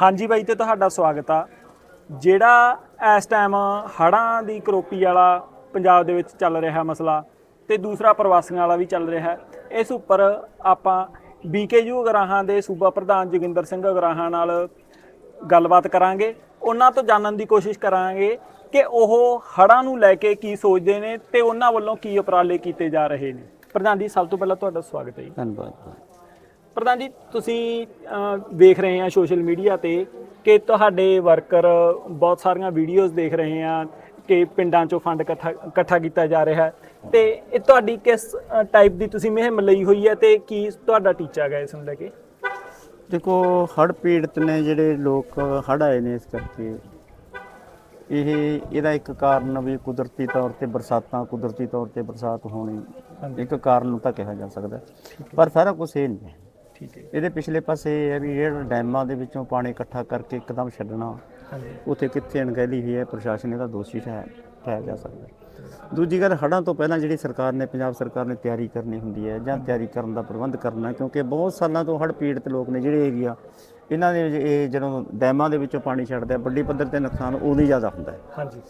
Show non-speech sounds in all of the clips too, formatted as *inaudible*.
ਹਾਂਜੀ ਬਾਈ ਤੇ ਤੁਹਾਡਾ ਸਵਾਗਤ ਆ। ਜਿਹੜਾ ਇਸ ਟਾਈਮ ਹੜ੍ਹਾਂ ਦੀ ਕਰੋਪੀ ਵਾਲਾ ਪੰਜਾਬ ਦੇ ਵਿੱਚ ਚੱਲ ਰਿਹਾ ਮਸਲਾ ਤੇ ਦੂਸਰਾ ਪ੍ਰਵਾਸੀਆਂ ਵਾਲਾ ਵੀ ਚੱਲ ਰਿਹਾ, ਇਸ ਉੱਪਰ ਆਪਾਂ ਬੀਕੇਯੂ ਗਰਾਹਾਂ ਦੇ ਸੂਬਾ ਪ੍ਰਧਾਨ ਜੋਗਿੰਦਰ ਸਿੰਘ ਗਰਾਹਾਂ ਨਾਲ ਗੱਲਬਾਤ ਕਰਾਂਗੇ। ਉਹਨਾਂ ਤੋਂ ਜਾਣਨ ਦੀ ਕੋਸ਼ਿਸ਼ ਕਰਾਂਗੇ ਕਿ ਉਹ ਹੜ੍ਹਾਂ ਨੂੰ ਲੈ ਕੇ ਕੀ ਸੋਚਦੇ ਨੇ ਤੇ ਉਹਨਾਂ ਵੱਲੋਂ ਕੀ ਉਪਰਾਲੇ ਕੀਤੇ ਜਾ ਰਹੇ ਨੇ। ਪ੍ਰਧਾਨ ਜੀ, ਸਭ ਤੋਂ ਪਹਿਲਾਂ ਤੁਹਾਡਾ ਸਵਾਗਤ ਹੈ ਜੀ। ਧੰਨਵਾਦ। ਪ੍ਰਧਾਨ ਜੀ ਤੁਸੀਂ ਵੇਖ ਰਹੇ ਆ ਸੋਸ਼ਲ ਮੀਡੀਆ ਤੇ ਕਿ ਤੁਹਾਡੇ ਵਰਕਰ ਬਹੁਤ ਸਾਰੀਆਂ ਵੀਡੀਓਜ਼ ਦੇਖ ਰਹੇ ਆ ਕਿ ਪਿੰਡਾਂ ਚੋਂ ਫੰਡ ਇਕੱਠਾ ਇਕੱਠਾ ਕੀਤਾ ਜਾ ਰਿਹਾ ਹੈ। ਤੇ ਇਹ ਤੁਹਾਡੀ ਕਿਸ ਟਾਈਪ ਦੀ ਤੁਸੀਂ ਮੁਹਿੰਮ ਲਈ ਹੋਈ ਹੈ ਤੇ ਕੀ ਤੁਹਾਡਾ ਟੀਚਾ ਹੈ ਇਸ ਨੂੰ ਲੈ ਕੇ? ਦੇਖੋ ਹੜ੍ਹ ਪੀੜਤ ਨੇ ਜਿਹੜੇ ਲੋਕ ਹੜ੍ਹ ਆਏ ਨੇ ਇਸ ਕਰਕੇ ਇਹ ਇਹਦਾ ਇੱਕ ਕਾਰਨ ਵੀ ਕੁਦਰਤੀ ਤੌਰ ਤੇ ਬਰਸਾਤਾਂ ਕੁਦਰਤੀ ਤੌਰ ਤੇ ਬਰਸਾਤ ਹੋਣੀ ਇੱਕ ਕਾਰਨ ਨੂੰ ਤਾਂ ਕਿਹਾ ਜਾ ਸਕਦਾ ਪਰ ਸਾਰਾ ਕੁਝ ਇਹ ਨਹੀਂ ਹੈ। ਠੀਕ ਹੈ। ਇਹਦੇ ਪਿਛਲੇ ਪਾਸੇ ਇਹ ਹੈ ਵੀ ਜਿਹੜਾ ਡੈਮਾਂ ਦੇ ਵਿੱਚੋਂ ਪਾਣੀ ਇਕੱਠਾ ਕਰਕੇ ਇੱਕਦਮ ਛੱਡਣਾ ਹਾਂਜੀ। ਉੱਥੇ ਕਿੱਥੇ ਅਣਗਹਿਲੀ ਹੋਈ ਹੈ ਪ੍ਰਸ਼ਾਸਨ ਇਹਦਾ ਦੋਸ਼ੀ ਠਹਿ ਠਹਿਰ ਜਾ ਸਕਦਾ ਦੂਜੀ ਗੱਲ ਹੜ੍ਹਾਂ ਤੋਂ ਪਹਿਲਾਂ ਜਿਹੜੀ ਸਰਕਾਰ ਨੇ ਪੰਜਾਬ ਸਰਕਾਰ ਨੇ ਤਿਆਰੀ ਕਰਨੀ ਹੁੰਦੀ ਹੈ ਜਾਂ ਤਿਆਰੀ ਕਰਨ ਦਾ ਪ੍ਰਬੰਧ ਕਰਨਾ ਕਿਉਂਕਿ ਬਹੁਤ ਸਾਲਾਂ ਤੋਂ ਹੜ੍ਹ ਪੀੜਤ ਲੋਕ ਨੇ ਜਿਹੜੇ ਏਰੀਆ ਇਹਨਾਂ ਦੇ ਇਹ ਜਦੋਂ ਡੈਮਾਂ ਦੇ ਵਿੱਚੋਂ ਪਾਣੀ ਛੱਡਦੇ ਆ ਵੱਡੀ ਪੱਧਰ ਤੇ ਨੁਕਸਾਨ ਉਦੋਂ ਹੀ ਜ਼ਿਆਦਾ ਹੁੰਦਾ ਹੈ। ਹਾਂਜੀ।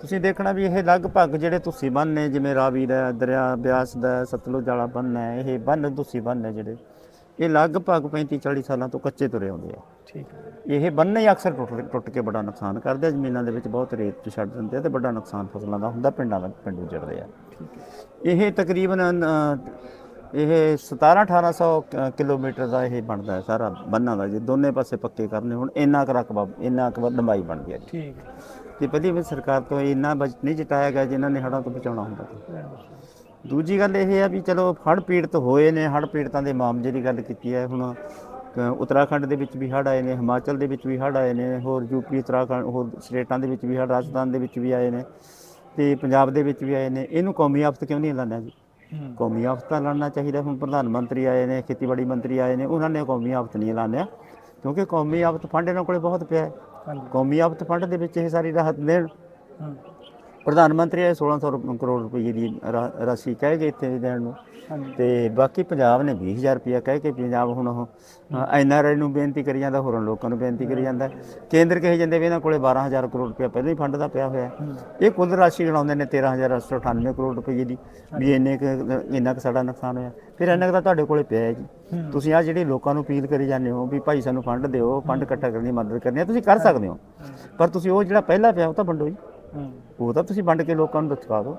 ਤੁਸੀਂ ਦੇਖਣਾ ਵੀ ਇਹ ਲਗਭਗ ਜਿਹੜੇ ਤੁਸੀਂ ਬੰਨ ਨੇ ਜਿਵੇਂ ਰਾਵੀ ਦਾ ਦਰਿਆ ਬਿਆਸ ਦਾ ਸਤਲੁਜ ਵਾਲਾ ਬੰਨ ਹੈ ਇਹ ਬੰਨ ਤੁਸੀਂ ਬੰਨ ਨੇ ਜਿਹੜੇ ਇਹ ਲਗਭਗ 35 40 ਸਾਲਾਂ ਤੋਂ ਕੱਚੇ ਤੁਰੇ ਆਉਂਦੇ ਆ। ਠੀਕ ਹੈ। ਇਹ ਬੰਨੇ ਹੀ ਅਕਸਰ ਟੁੱਟ ਟੁੱਟ ਕੇ ਬੜਾ ਨੁਕਸਾਨ ਕਰਦੇ ਆ। ਜ਼ਮੀਨਾਂ ਦੇ ਵਿੱਚ ਬਹੁਤ ਰੇਤ ਚ ਛੱਡ ਦਿੰਦੇ ਆ ਤੇ ਵੱਡਾ ਨੁਕਸਾਨ ਫਸਲਾਂ ਦਾ ਹੁੰਦਾ ਪਿੰਡਾਂ ਦਾ ਪਿੰਡ ਉਜੜਦੇ ਆ। ਇਹ ਤਕਰੀਬਨ ਇਹ 17 1800 ਕ- ਕਿਲੋਮੀਟਰ ਦਾ ਇਹ ਬਣਦਾ ਹੈ ਸਾਰਾ ਬੰਨਾਂ ਦਾ। ਜੇ ਦੋਨੇ ਪਾਸੇ ਪੱਕੇ ਕਰਨੇ ਹੁਣ ਇੰਨਾ ਕੁ ਰਕਬਾ ਇੰਨਾ ਕੁ ਲੰਬਾਈ ਬਣਦੀ ਹੈ। ਠੀਕ ਤੇ ਪਹਿਲੀ ਵਾਰ ਸਰਕਾਰ ਤੋਂ ਇੰਨਾ ਬਜਟ ਨਹੀਂ ਜਟਾਇਆ ਗਿਆ ਜਿਨ੍ਹਾਂ ਨੇ ਹੜ੍ਹਾਂ ਤੋਂ ਬਚਾਉਣਾ ਹੁੰਦਾ ਸੀ। ਦੂਜੀ ਗੱਲ ਇਹ ਹੈ ਵੀ ਚਲੋ ਹੜ੍ਹ ਪੀੜਤ ਹੋਏ ਨੇ ਹੜ੍ਹ ਪੀੜਤਾਂ ਦੇ ਮਾਮਲੇ ਦੀ ਗੱਲ ਕੀਤੀ ਹੈ ਹੁਣ ਉੱਤਰਾਖੰਡ ਦੇ ਵਿੱਚ ਵੀ ਹੜ੍ਹ ਆਏ ਨੇ ਹਿਮਾਚਲ ਦੇ ਵਿੱਚ ਵੀ ਹੜ੍ਹ ਆਏ ਨੇ ਹੋਰ ਯੂਪੀ ਉੱਤਰਾਖੰਡ ਹੋਰ ਸਟੇਟਾਂ ਦੇ ਵਿੱਚ ਵੀ ਹੜ੍ਹ ਰਾਜਸਥਾਨ ਦੇ ਵਿੱਚ ਵੀ ਆਏ ਨੇ ਤੇ ਪੰਜਾਬ ਦੇ ਵਿੱਚ ਵੀ ਆਏ ਨੇ ਇਹਨੂੰ ਕੌਮੀ ਆਫਤ ਕਿਉਂ ਨਹੀਂ ਐਲਾਨਿਆ ਜੀ? ਕੌਮੀ ਆਫਤ ਤਾਂ ਐਲਾਨਣਾ ਚਾਹੀਦਾ ਹੁਣ ਪ੍ਰਧਾਨ ਮੰਤਰੀ ਆਏ ਨੇ ਖੇਤੀਬਾੜੀ ਮੰਤਰੀ ਆਏ ਨੇ ਉਹਨਾਂ ਨੇ ਕੌਮੀ ਆਫਤ ਨਹੀਂ ਐਲਾਨਿਆ ਕਿਉਂਕਿ ਕੌਮੀ ਆਫਤ ਫੰਡ ਇਹਨਾਂ ਕੋਲੇ ਬਹੁਤ ਪਿਆ ਹੈ। ਕੌਮੀ ਆਫਤ ਫੰਡ ਦੇ ਵਿੱਚ ਇਹ ਸਾਰੀ ਰਾਹਤ ਦੇਣ। ਪ੍ਰਧਾਨ ਮੰਤਰੀ ਇਹ 1600 ਰੁਪ- ਕਰੋੜ ਰੁਪਏ ਦੀ ਰਾ- ਰਾਸ਼ੀ ਕਹਿ ਗਏ ਇੱਥੇ ਦੇਣ ਨੂੰ। ਤੇ ਬਾਕੀ ਪੰਜਾਬ ਨੇ 20000 ਰੁਪਇਆ ਕਹਿ ਕੇ ਪੰਜਾਬ ਹੁਣ ਉਹ ਐਨਆਰਆਈ ਨੂੰ ਬੇਨਤੀ ਕਰੀ ਜਾਂਦਾ ਹੋਰਾਂ ਲੋਕਾਂ ਨੂੰ ਬੇਨਤੀ ਕਰੀ ਜਾਂਦਾ। ਕੇਂਦਰ ਕਹੀ ਜਾਂਦੇ ਵੀ ਇਹਨਾਂ ਕੋਲੇ 12000 ਕਰੋੜ ਰੁਪਇਆ ਪਹਿਲਾਂ ਹੀ ਫੰਡ ਦਾ ਪਿਆ ਹੋਇਆ। ਹੈ। ਇਹ ਕੁੱਲ ਰਾਸ਼ੀ ਗਣਾਉਂਦੇ ਨੇ 13898 ਕਰੋੜ ਰੁਪਏ ਦੀ ਵੀ ਇੰਨੇ ਕੁ ਇੰਨਾ ਕੁ ਸਾਡਾ ਨੁਕਸਾਨ ਹੋਇਆ। ਫਿਰ ਇੰਨਾ ਕੁ ਤਾਂ ਤੁਹਾਡੇ ਕੋਲੇ ਪਿਆ ਹੈ। ਜੀ ਤੁਸੀਂ ਆ ਜਿਹੜੀ ਲੋਕਾਂ ਨੂੰ ਅਪੀਲ ਕਰੀ ਜਾਂਦੇ ਹੋ ਵੀ ਭਾਈ ਸਾਨੂੰ ਫੰਡ ਦਿਓ ਫੰਡ ਇਕੱਠਾ ਕਰਨ ਦੀ ਮਦਦ ਕਰਨੀ ਹੈ ਤੁਸੀਂ ਕਰ ਸਕਦੇ ਹੋ। ਪਰ ਤੁਸੀਂ ਉਹ ਜਿਹੜਾ ਪਹਿਲਾਂ ਪਿਆ ਉਹ ਤਾਂ ਵੰਡੋ ਜੀ। ਉਹ ਤਾਂ ਤੁਸੀਂ ਵੰਡ ਕੇ ਲੋਕਾਂ ਨੂੰ ਦਿਖਾ ਦਿਓ।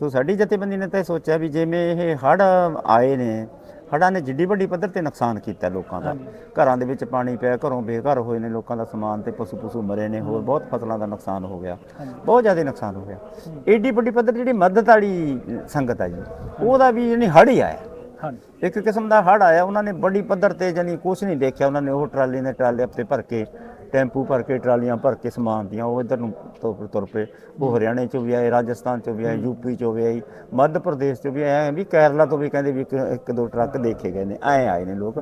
ਤੋ ਸਾਡੀ ਜਥੇਬੰਦੀ ਨੇ ਤਾਂ ਇਹ ਸੋਚਿਆ ਵੀ ਜਿਵੇਂ ਇਹ ਹੜ੍ਹ ਆਏ ਨੇ ਹੜ੍ਹਾਂ ਨੇ ਜਿੱਡੀ ਵੱਡੀ ਪੱਧਰ ਤੇ ਨੁਕਸਾਨ ਕੀਤਾ ਲੋਕਾਂ ਦਾ। ਘਰਾਂ ਦੇ ਵਿੱਚ ਪਾਣੀ ਪਿਆ ਘਰੋਂ ਬੇਘਰ ਹੋਏ ਨੇ ਲੋਕਾਂ ਦਾ ਸਮਾਨ ਤੇ ਪਸ਼ੂ ਪਸ਼ੂ ਮਰੇ ਨੇ ਹੋਰ ਬਹੁਤ ਫਸਲਾਂ ਦਾ ਨੁਕਸਾਨ ਹੋ ਗਿਆ। ਬਹੁਤ ਜ਼ਿਆਦਾ ਨੁਕਸਾਨ ਹੋ ਗਿਆ। ਏਡੀ ਵੱਡੀ ਪੱਧਰ ਜਿਹੜੀ ਮਦਦ ਵਾਲੀ ਸੰਗਤ ਆ ਜੀ ਉਹਦਾ ਵੀ ਜਿਹੜੀ ਹੜ੍ਹ ਹੀ ਆਇਆ। ਇੱਕ ਕਿਸਮ ਦਾ ਹੜ੍ਹ ਆਇਆ ਉਹਨਾਂ ਨੇ ਵੱਡੀ ਪੱਧਰ ਤੇ ਜਾਨੀ ਕੁਛ ਨਹੀਂ ਦੇਖਿਆ ਉਹਨਾਂ ਨੇ ਉਹ ਟਰਾਲੀ ਨੇ ਟਰਾਲੇ ਉੱਤੇ ਭਰ ਕੇ ਟੈਂਪੂ ਭਰ ਕੇ ਟਰਾਲੀਆਂ ਭਰ ਕੇ ਸਮਾਨ ਦੀਆਂ ਉਹ ਇਧਰ ਨੂੰ ਤੁਰ ਤੁਰ ਪਏ। ਉਹ ਹਰਿਆਣੇ ਚੋਂ ਵੀ ਆਏ ਰਾਜਸਥਾਨ ਚੋਂ ਵੀ ਆਏ ਯੂਪੀ ਚੋਂ ਵੀ ਆਏ ਮੱਧ ਪ੍ਰਦੇਸ਼ ਚੋਂ ਵੀ ਆਏ। ਵੀ ਕੇਰਲਾ ਤੋਂ ਵੀ ਕਹਿੰਦੇ ਵੀ ਇੱਕ ਦੋ ਟਰੱਕ ਦੇਖੇ ਗਏ ਨੇ ਐ ਆਏ ਨੇ ਲੋਕ।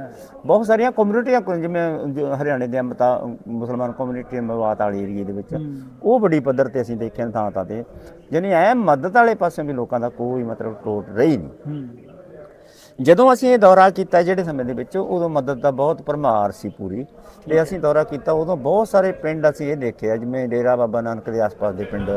ਬਹੁਤ ਸਾਰੀਆਂ ਕਮਿਊਨਿਟੀਆਂ ਜਿਵੇਂ ਹਰਿਆਣੇ ਦੇ ਮਤਾ ਮੁਸਲਮਾਨ ਕਮਿਊਨਿਟੀ ਮਵਾਤ ਵਾਲੀ ਏਰੀਏ ਦੇ ਵਿੱਚ। ਉਹ ਬੜੀ ਪੱਧਰ ਤੇ ਅਸੀਂ ਦੇਖਿਆ ਥਾਂ ਥਾਂ ਤੇ। ਜਾਨੀ ਐ ਮਦਦ ਵਾਲੇ ਪਾਸੇ ਵੀ ਲੋਕਾਂ ਦਾ ਕੋਈ ਮਤਲਬ ਟੋਟ ਰਹੀ ਨਹੀਂ। ਜਦੋਂ ਅਸੀਂ ਇਹ ਦੌਰਾ ਕੀਤਾ ਜਿਹੜੇ ਸਮੇਂ ਦੇ ਵਿੱਚ ਉਦੋਂ ਮਦਦ ਦਾ ਬਹੁਤ ਭਰਮਾਰ ਸੀ ਪੂਰੀ। ਤੇ ਅਸੀਂ ਦੌਰਾ ਕੀਤਾ ਉਦੋਂ ਬਹੁਤ ਸਾਰੇ ਪਿੰਡ ਅਸੀਂ ਇਹ ਦੇਖਿਆ ਜਿਵੇਂ ਡੇਰਾ ਬਾਬਾ ਨਾਨਕ ਦੇ ਆਸ-ਪਾਸ ਦੇ ਪਿੰਡ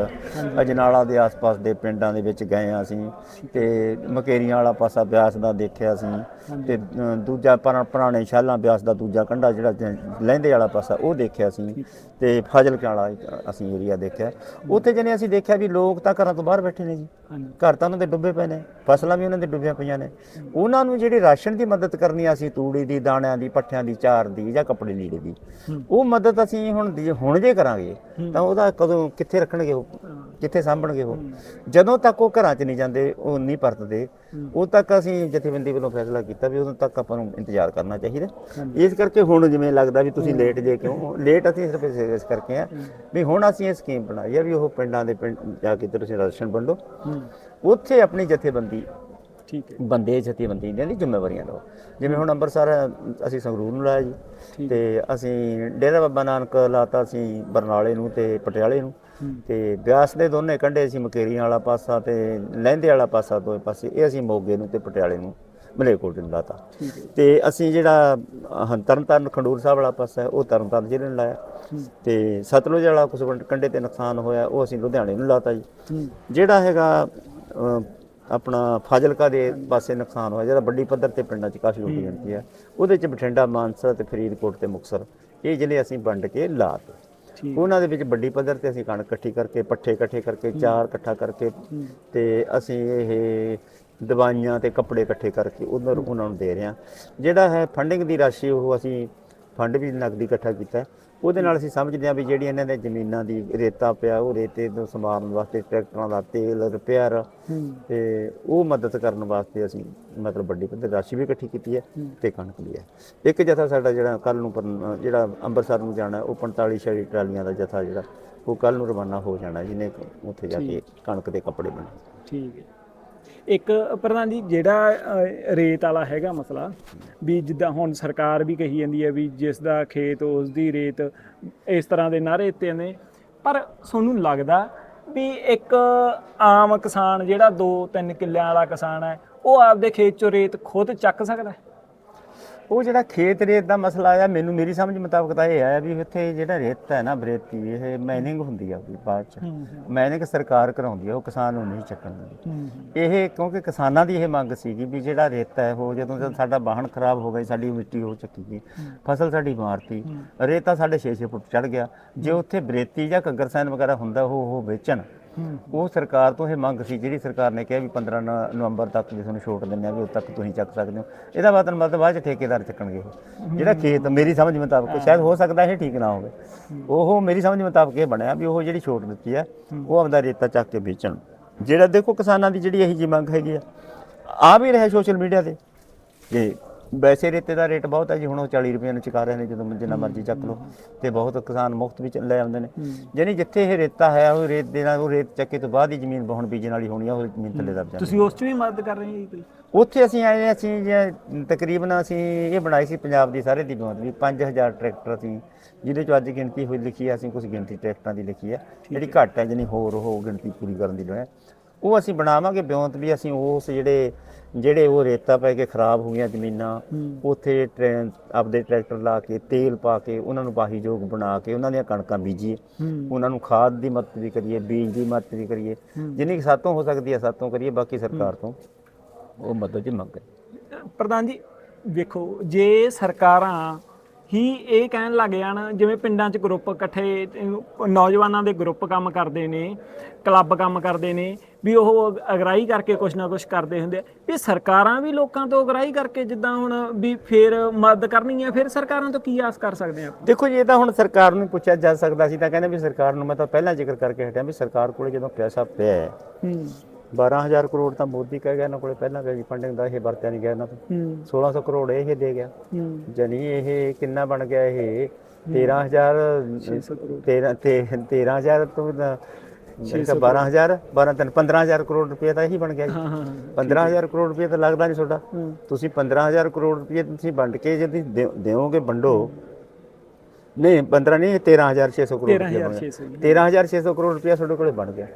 ਅਜਨਾਲਾ ਦੇ ਆਸ-ਪਾਸ ਦੇ ਪਿੰਡਾਂ ਦੇ ਵਿੱਚ ਗਏ ਹਾਂ ਅਸੀਂ। ਤੇ ਮਕੇਰੀਆਂ ਵਾਲਾ ਪਾਸਾ ਬਿਆਸ ਦਾ ਦੇਖਿਆ ਅਸੀਂ। ਤੇ ਅ, ਦੂਜਾ ਪੁਰਾ- ਪੁਰਾਣੇ ਸ਼ਾਲਾਂ ਬਿਆਸ ਦਾ ਦੂਜਾ ਕੰਢਾ ਜਿਹੜਾ ਜ- ਲਹਿੰਦੇ ਵਾਲਾ ਪਾਸਾ ਉਹ ਦੇਖਿਆ ਅਸੀਂ। ਤੇ ਫਾਜ਼ਿਲਕੇ ਵਾਲਾ ਇੱਕ ਅਸੀਂ ਏਰੀਆ ਦੇਖਿਆ। ਉੱਥੇ ਜਿਹਨੇ ਅਸੀਂ ਦੇਖਿਆ ਵੀ ਲੋਕ ਤਾਂ ਘਰਾਂ ਤੋਂ ਬਾਹਰ ਬੈਠੇ ਨੇ ਜੀ। ਹਾਂਜੀ। ਘਰ ਤਾਂ ਉਹਨਾਂ ਦੇ ਡੁੱਬੇ ਪਏ ਨੇ ਫਸਲਾਂ ਵੀ ਉਹਨਾਂ ਦੇ ਡੁੱਬੀਆਂ ਪਈਆਂ ਨੇ। ਉਹਨਾਂ ਨੂੰ ਜਿਹੜੀ ਰਾਸ਼ਨ ਦੀ ਮਦਦ ਕਰਨੀ ਆ ਅਸੀਂ ਤੂੜੀ ਦੀ ਦਾਣਿਆਂ ਦੀ ਪੱਠਿਆਂ ਦੀ ਚਾਰ ਦੀ ਜਾਂ ਕੱਪੜੇ ਲੀੜੇ ਦੀ ਉਹ ਮਦਦ ਅਸੀਂ ਹੁਣ ਦੀ- ਹੁਣ ਜੇ ਕਰਾਂਗੇ ਤਾਂ ਉਹਦਾ ਕਦੋਂ ਕਿੱਥੇ ਰੱਖਣਗੇ ਉਹ? ਕਿੱਥੇ ਸਾਂਭਣਗੇ ਉਹ। ਜਦੋਂ ਤੱਕ ਉਹ ਘਰਾਂ 'ਚ ਨਹੀਂ ਜਾਂਦੇ ਉਹ ਨਹੀਂ ਪਰਤਦੇ ਉਦੋਂ ਤੱਕ ਅਸੀਂ ਜਥੇਬੰਦੀ ਵੱਲੋਂ ਫੈਸਲਾ ਕੀਤਾ ਵੀ ਉਦੋਂ ਤੱਕ ਆਪਾਂ ਨੂੰ ਇੰਤਜ਼ਾਰ ਕਰਨਾ ਚਾਹੀਦਾ। ਇਸ ਕਰਕੇ ਹੁਣ ਜਿਵੇਂ ਲੱਗਦਾ ਵੀ ਤੁਸੀਂ ਲੇਟ ਜੇ ਕਿਉਂ ਲੇਟ ਅਸੀਂ ਸਿਰਫ ਇਸ ਕਰਕੇ ਆ ਵੀ ਹੁਣ ਅਸੀਂ ਇਹ ਸਕੀਮ ਬਣਾਈ ਆ ਵੀ ਉਹ ਪਿੰਡਾਂ ਦੇ ਪਿੰਡ ਜਾ ਕੇ ਤੁਸੀਂ ਰਾਸ਼ਨ ਵੰਡੋ। ਉੱਥੇ ਆਪਣੀ ਜਥੇਬੰਦੀ ਠੀਕ ਹੈ। ਬੰਦੇ ਜਥੇਬੰਦੀ ਦੀਆਂ ਦੀ ਜ਼ਿੰਮੇਵਾਰੀਆਂ ਲਓ। ਜਿਵੇਂ ਹੁਣ ਅੰਮ੍ਰਿਤਸਰ ਅਸੀਂ ਸੰਗਰੂਰ ਨੂੰ ਲਾਇਆ ਜੀ ਤੇ ਅਸੀਂ ਡੇਰਾ ਬਾਬਾ ਨਾਨਕ ਲਾਤਾ ਅਸੀਂ ਬਰਨਾਲੇ ਨੂੰ ਤੇ ਪਟਿਆਲੇ ਨੂੰ। ਤੇ ਬਿਆਸ ਦੇ ਦੋਨੇ ਕੰਢੇ ਅਸੀਂ ਮਕੇਰੀਆਂ ਵਾਲਾ ਪਾਸਾ ਤੇ ਲਹਿੰਦੇ ਵਾਲਾ ਪਾਸਾ ਦੋਵੇਂ ਪਾਸੇ ਇਹ ਅਸੀਂ ਮੋਗੇ ਨੂੰ ਤੇ ਪਟਿਆਲੇ ਨੂੰ ਮਲੇਕੋਟਲੇ ਨੂੰ ਲਾਤਾ। ਤੇ ਅਸੀਂ ਜਿਹੜਾ ਤਰਨਤਾਰਨ ਖੰਡੂਰ ਸਾਹਿਬ ਵਾਲਾ ਪਾਸਾ ਹੈ ਉਹ ਤਰਨਤਾਰਨ ਜ਼ਿਲ੍ਹੇ ਨੂੰ ਲਾਇਆ। ਤੇ ਸਤਲੁਜ ਵਾਲਾ ਕੁਝ ਕੰਢੇ ਤੇ ਨੁਕਸਾਨ ਹੋਇਆ ਉਹ ਅਸੀਂ ਲੁਧਿਆਣੇ ਨੂੰ ਲਾਤਾ ਜੀ। ਜਿਹੜਾ ਹੈਗਾ ਆਪਣਾ ਫਾਜ਼ਿਲਕਾ ਦੇ ਪਾਸੇ ਨੁਕਸਾਨ ਹੋਇਆ ਜਿਹੜਾ ਵੱਡੀ ਪੱਧਰ ਤੇ ਪਿੰਡਾਂ 'ਚ ਕਾਫੀ ਵੱਡੀ ਗਿਣਤੀ ਹੈ। ਉਹਦੇ 'ਚ ਬਠਿੰਡਾ ਮਾਨਸਾ ਤੇ ਫਰੀਦਕੋਟ ਤੇ ਮੁਕਤਸਰ ਇਹ ਜ਼ਿਲ੍ਹੇ ਅਸੀਂ ਵੰਡ ਕੇ ਲਾਤੇ ਉਹਨਾਂ ਦੇ ਵਿੱਚ ਵੱਡੀ ਪੱਧਰ ਤੇ ਅਸੀਂ ਕਣਕ ਇਕੱਠੀ ਕਰਕੇ ਪੱਠੇ ਇਕੱਠੇ ਕਰਕੇ ਚਾਰ ਇਕੱਠਾ ਕਰਕੇ ਤੇ ਅਸੀਂ ਇਹ ਦਵਾਈਆਂ ਤੇ ਕੱਪੜੇ ਇਕੱਠੇ ਕਰਕੇ ਉਹਨਾਂ ਨੂੰ ਦੇ ਰਹੇ ਹਾਂ। ਜਿਹੜਾ ਹੈ ਫੰਡਿੰਗ ਦੀ ਰਾਸ਼ੀ ਉਹ ਅਸੀਂ ਫੰਡ ਵੀ ਨਕਦੀ ਇਕੱਠਾ ਕੀਤਾ। ਉਹਦੇ ਨਾਲ ਅਸੀਂ ਸਮਝਦੇ ਹਾਂ ਵੀ ਜਿਹੜੀ ਇਹਨਾਂ ਦੇ ਜ਼ਮੀਨਾਂ ਦੀ ਰੇਤਾ ਪਿਆ ਉਹ ਰੇਤੇ ਨੂੰ ਸੰਭਾਲਣ ਵਾਸਤੇ ਟਰੈਕਟਰਾਂ ਦਾ ਤੇਲ ਰਿਪੇਅਰ ਤੇ ਉਹ ਮਦਦ ਕਰਨ ਵਾਸਤੇ ਅਸੀਂ ਮਤਲਬ ਵੱਡੀ ਪੱਧਰ ਰਾਸ਼ੀ ਵੀ ਇਕੱਠੀ ਕੀਤੀ ਹੈ ਤੇ ਕਣਕ ਵੀ ਹੈ। ਇੱਕ ਜਥਾ ਸਾਡਾ ਜਿਹੜਾ ਕੱਲ ਨੂੰ ਜਿਹੜਾ ਅੰਮ੍ਰਿਤਸਰ ਨੂੰ ਜਾਣਾ ਉਹ 45 ਛੜੀ ਟਰਾਲੀਆਂ ਦਾ ਜਥਾ ਜਿਹੜਾ ਉਹ ਕੱਲ ਨੂੰ ਰਵਾਨਾ ਹੋ ਜਾਣਾ ਜਿਹਨੇ ਉੱਥੇ ਜਾ ਕੇ ਕਣਕ ਦੇ ਕੱਪੜੇ ਬਣੇ ਠੀਕ ਹੈ। ਇੱਕ ਪ੍ਰਧਾਨ ਜੀ ਜਿਹੜਾ ਅ, ਰੇਤ ਵਾਲਾ ਹੈਗਾ ਮਸਲਾ ਵੀ ਜਿੱਦਾਂ ਹੁਣ ਸਰਕਾਰ ਵੀ ਕਹੀ ਜਾਂਦੀ ਹੈ ਵੀ ਜਿਸ ਦਾ ਖੇਤ ਉਸ ਦੀ ਰੇਤ ਇਸ ਤਰ੍ਹਾਂ ਦੇ ਨਾਰੇ ਤੇ ਨੇ ਪਰ ਤੁਹਾਨੂੰ ਲੱਗਦਾ ਵੀ ਇੱਕ ਆਮ ਕਿਸਾਨ ਜਿਹੜਾ 2-3 ਕਿੱਲਿਆਂ ਵਾਲਾ ਕਿਸਾਨ ਹੈ ਉਹ ਆਪਦੇ ਖੇਤ ਚੋਂ ਰੇਤ ਖੁਦ ਚੱਕ ਸਕਦਾ ਹੈ। ਉਹ ਜਿਹੜਾ ਖੇਤ ਰੇਤ ਦਾ ਮਸਲਾ ਆਇਆ ਮੈਨੂੰ ਮੇਰੀ ਸਮਝ ਮੁਤਾਬਕ ਤਾਂ ਇਹ ਆਇਆ ਵੀ ਉੱਥੇ ਜਿਹੜਾ ਰੇਤ ਹੈ ਨਾ ਬਰੇਤੀ ਇਹ ਮਾਈਨਿੰਗ ਹੁੰਦੀ ਆ ਉਹਦੀ ਬਾਅਦ ਚ। ਮਾਈਨਿੰਗ ਸਰਕਾਰ ਕਰਾਉਂਦੀ ਆ ਉਹ ਕਿਸਾਨ ਨੂੰ ਨਹੀਂ ਚੱਕਣ ਦਿੰਦੀ। ਇਹ ਕਿਉਂਕਿ ਕਿਸਾਨਾਂ ਦੀ ਇਹ ਮੰਗ ਸੀਗੀ ਵੀ ਜਿਹੜਾ ਰੇਤਾ ਹੈ ਉਹ ਜਦੋਂ ਜਦ ਸਾਡਾ ਵਾਹਣ ਖਰਾਬ ਹੋ ਗਈ ਸਾਡੀ ਮਿੱਟੀ ਹੋ ਚੱਕੀ ਗਈ ਫਸਲ ਸਾਡੀ ਮਾਰਤੀ ਰੇਤਾ ਸਾਡੇ 6-6 ਫੁੱਟ ਚੜ ਗਿਆ। ਜੇ ਉੱਥੇ ਬਰੇਤੀ ਜਾਂ ਘੱਗਰ ਸੈਨ ਵਗੈਰਾ ਹੁੰਦਾ ਉਹ ਉਹ ਵੇਚਣ ਉਹ ਸਰਕਾਰ ਤੋਂ ਇਹ ਮੰਗ ਸੀ ਜਿਹੜੀ ਸਰਕਾਰ ਨੇ ਕਿਹਾ ਵੀ 15 ਨ- ਨਵੰਬਰ ਤੱਕ ਜੇ ਤੁਹਾਨੂੰ ਛੋਟ ਦਿੰਦੇ ਆ ਵੀ ਉਦੋਂ ਤੱਕ ਤੁਸੀਂ ਚੱਕ ਸਕਦੇ ਹੋ। ਇਹਦਾ ਮਤਲਬ ਮਤਲਬ ਬਾਅਦ ਚ ਠੇਕੇਦਾਰ ਚੱਕਣਗੇ। ਜਿਹੜਾ ਖੇਤ ਮੇਰੀ ਸਮਝ ਮੁਤਾਬਕ ਸ਼ਾਇਦ ਹੋ ਸਕਦਾ ਇਹ ਠੀਕ ਨਾ ਹੋਵੇ। ਉਹ ਮੇਰੀ ਸਮਝ ਮੁਤਾਬਕ ਇਹ ਬਣਿਆ ਵੀ ਉਹ ਜਿਹੜੀ ਛੋਟ ਦਿੱਤੀ ਹੈ। ਉਹ ਆਪਦਾ ਰੇਤਾ ਚੱਕ ਕੇ ਵੇਚਣ। ਜਿਹੜਾ ਦੇਖੋ ਕਿਸਾਨਾਂ ਦੀ ਜਿਹੜੀ ਇਹੀ ਜੀ ਮੰਗ ਹੈਗੀ ਆ ਆ ਵੀ ਰਿਹਾ ਸੋਸ਼ਲ ਮੀਡੀਆ ਤੇ। ਕਿ ਵੈਸੇ ਰੇਤੇ ਦਾ ਰੇਟ ਬਹੁਤ ਹੈ ਜੀ ਹੁਣ ਉਹ 40 ਰੁਪਏ ਨੂੰ ਚੁਕਾ ਰਹੇ ਨੇ ਜਦੋਂ ਜਿੰਨਾ ਮਰਜ਼ੀ ਚੱਕ ਲਓ। ਤੇ ਬਹੁਤ ਕਿਸਾਨ ਮੁਫਤ ਵਿੱਚ ਲੈ ਆਉਂਦੇ ਨੇ। ਯਾਨੀ ਜਿੱਥੇ ਇਹ ਰੇਤਾ ਹੈ ਉਹ ਰੇਤ ਦੇ ਨਾਲ ਉਹ ਰੇਤ ਚੱਕੇ ਤੋਂ ਬਾਅਦ ਹੀ ਜ਼ਮੀਨ ਬਹੁਣ ਬੀਜਣ ਵਾਲੀ ਹੋਣੀ ਆ ਉਹ ਜ਼ਮੀਨ ਥੱਲੇ ਦਬ ਜਾਂਦੀ ਤੁਸੀਂ ਉਸ 'ਚ ਵੀ ਮਦਦ ਕਰ ਰਹੇ ਹੋ ਜੀ ਕੋਈ? ਉੱਥੇ ਅਸੀਂ ਆਏ ਹਾਂ, ਅਸੀਂ ਜੇ ਤਕਰੀਬਨ ਅਸੀਂ ਇਹ ਬਣਾਈ ਸੀ ਪੰਜਾਬ ਦੀ ਸਾਰੇ ਦੀ ਬਹੁਤ ਵੀ 5000 ਟਰੈਕਟਰ ਅਸੀਂ ਜਿਹਦੇ ਚੋਂ ਅੱਜ ਗਿਣਤੀ ਹੋਈ ਲਿਖੀ ਹੈ ਅਸੀਂ ਕੁਝ ਗਿਣਤੀ ਟਰੈਕਟਰਾਂ ਦੀ ਲਿਖੀ ਹੈ ਜਿਹੜੀ ਘੱਟ ਹੈ ਜਿਹਨੀ ਹੋਰ ਉਹ ਗਿਣਤੀ ਪੂਰੀ ਕਰਨ ਦੀ ਲੋੜ ਹੈ। ਉਹ ਅਸੀਂ ਬਣਾਵਾਂਗੇ ਬਿਉਂਤ ਵੀ ਅਸੀਂ ਉਸ ਜਿਹੜੇ ਜਿਹੜੇ ਉਹ ਰੇਤਾ ਪੈ ਕੇ ਖਰਾਬ ਹੋ ਗਈਆਂ ਜ਼ਮੀਨਾਂ ਉੱਥੇ ਟ੍ਰੈਨ ਆਪਦੇ ਟਰੈਕਟਰ ਲਾ ਕੇ ਤੇਲ ਪਾ ਕੇ ਉਹਨਾਂ ਨੂੰ ਵਾਹੀਯੋਗ ਬਣਾ ਕੇ ਉਹਨਾਂ ਦੀਆਂ ਕਣਕਾਂ ਬੀਜੀਏ। ਉਹਨਾਂ ਨੂੰ ਖਾਦ ਦੀ ਮਦਦ ਵੀ ਕਰੀਏ ਬੀਜ ਦੀ ਮਦਦ ਵੀ ਕਰੀਏ। ਜਿੰਨੀ ਕੁ ਸਾਤੋਂ ਹੋ ਸਕਦੀ ਹੈ ਸਾਤੋਂ ਕਰੀਏ ਬਾਕੀ ਸਰਕਾਰ ਤੋਂ। ਉਹ ਮਦਦ ਦੀ ਮੰਗ ਪ੍ਰਧਾਨ ਜੀ ਵੇਖੋ ਜੇ ਸਰਕਾਰਾਂ ਹੀ ਇਹ ਕਹਿਣ ਲੱਗ ਜਾਣ ਜਿਵੇਂ ਪਿੰਡਾਂ 'ਚ ਗਰੁੱਪ ਇਕੱਠੇ ਨੌਜਵਾਨਾਂ ਦੇ ਗਰੁੱਪ ਕੰਮ ਕਰਦੇ ਨੇ ਕਲੱਬ ਕੰਮ ਕਰਦੇ ਨੇ ਵੀ ਉਹ ਅਗਰਾਈ ਕਰਕੇ ਕੁਛ ਨਾ ਕੁਛ ਕਰਦੇ ਹੁੰਦੇ ਆ। ਵੀ ਸਰਕਾਰਾਂ ਵੀ ਲੋਕਾਂ ਤੋਂ ਅਗਰਾਈ ਕਰਕੇ ਜਿੱਦਾਂ ਹੁਣ ਵੀ ਫੇਰ ਮਦਦ ਕਰਨੀ ਹੈ ਫਿਰ ਸਰਕਾਰਾਂ ਤੋਂ ਕੀ ਆਸ ਕਰ ਸਕਦੇ ਆ ਦੇਖੋ ਜੀ ਇਹ ਤਾਂ ਹੁਣ ਸਰਕਾਰ ਨੂੰ ਪੁੱਛਿਆ ਜਾ ਸਕਦਾ ਸੀ ਤਾਂ ਕਹਿੰਦੇ ਵੀ ਸਰਕਾਰ ਨੂੰ ਮੈਂ ਤਾਂ ਪਹਿਲਾਂ ਜ਼ਿਕਰ ਕਰਕੇ ਹਟਿਆ ਵੀ ਸਰਕਾਰ ਕੋਲੇ ਜਦੋਂ ਪੈਸਾ ਪਿਆ ਹੈ ਹੂੰ। 12000 ਕਰੋੜ ਤਾਂ ਮੋਦੀ ਕਹਿ ਗਿਆ ਇਹਨਾਂ ਕੋਲੇ ਪਹਿਲਾਂ ਜੀ ਫੰਡਿੰਗ ਦਾ ਇਹ ਵਰਤਿਆ ਨਹੀਂ ਗਿਆ ਇਹਨਾਂ ਤੋਂ। ਹੂੰ। 1600 ਕਰੋੜ ਇਹ ਦੇ ਗਿਆ। ਜਾਨੀ ਇਹ ਕਿੰਨਾ ਬਣ ਗਿਆ ਇਹ? 13000 13 ਤੇ 13000 ਤੋਂ ਤਾਂ 12000 12 ਤਿੰਨ 15000 ਕਰੋੜ ਰੁਪਏ ਤਾਂ ਇਹੀ ਬਣ ਗਿਆ ਜੀ। ਹਾਂ ਹਾਂ 15000 ਕਰੋੜ ਰੁਪਏ ਤਾਂ ਲੱਗਦਾ ਨਹੀਂ ਤੁਹਾਡਾ। ਤੁਸੀਂ 15000 ਕਰੋੜ ਰੁਪਏ ਤੁਸੀਂ ਵੰਡ ਕੇ ਜੇ ਦਿਓਗੇ ਵੰਡੋ ਨਹੀਂ 15 ਨਹੀਂ 13600 ਕਰੋੜ ਰੁਪਏ ਬਣ ਗਿਆ। 13600 13600 ਕਰੋੜ ਰੁਪਏ ਤੁਹਾਡੇ ਕੋਲੇ ਬਣ ਗਿਆ।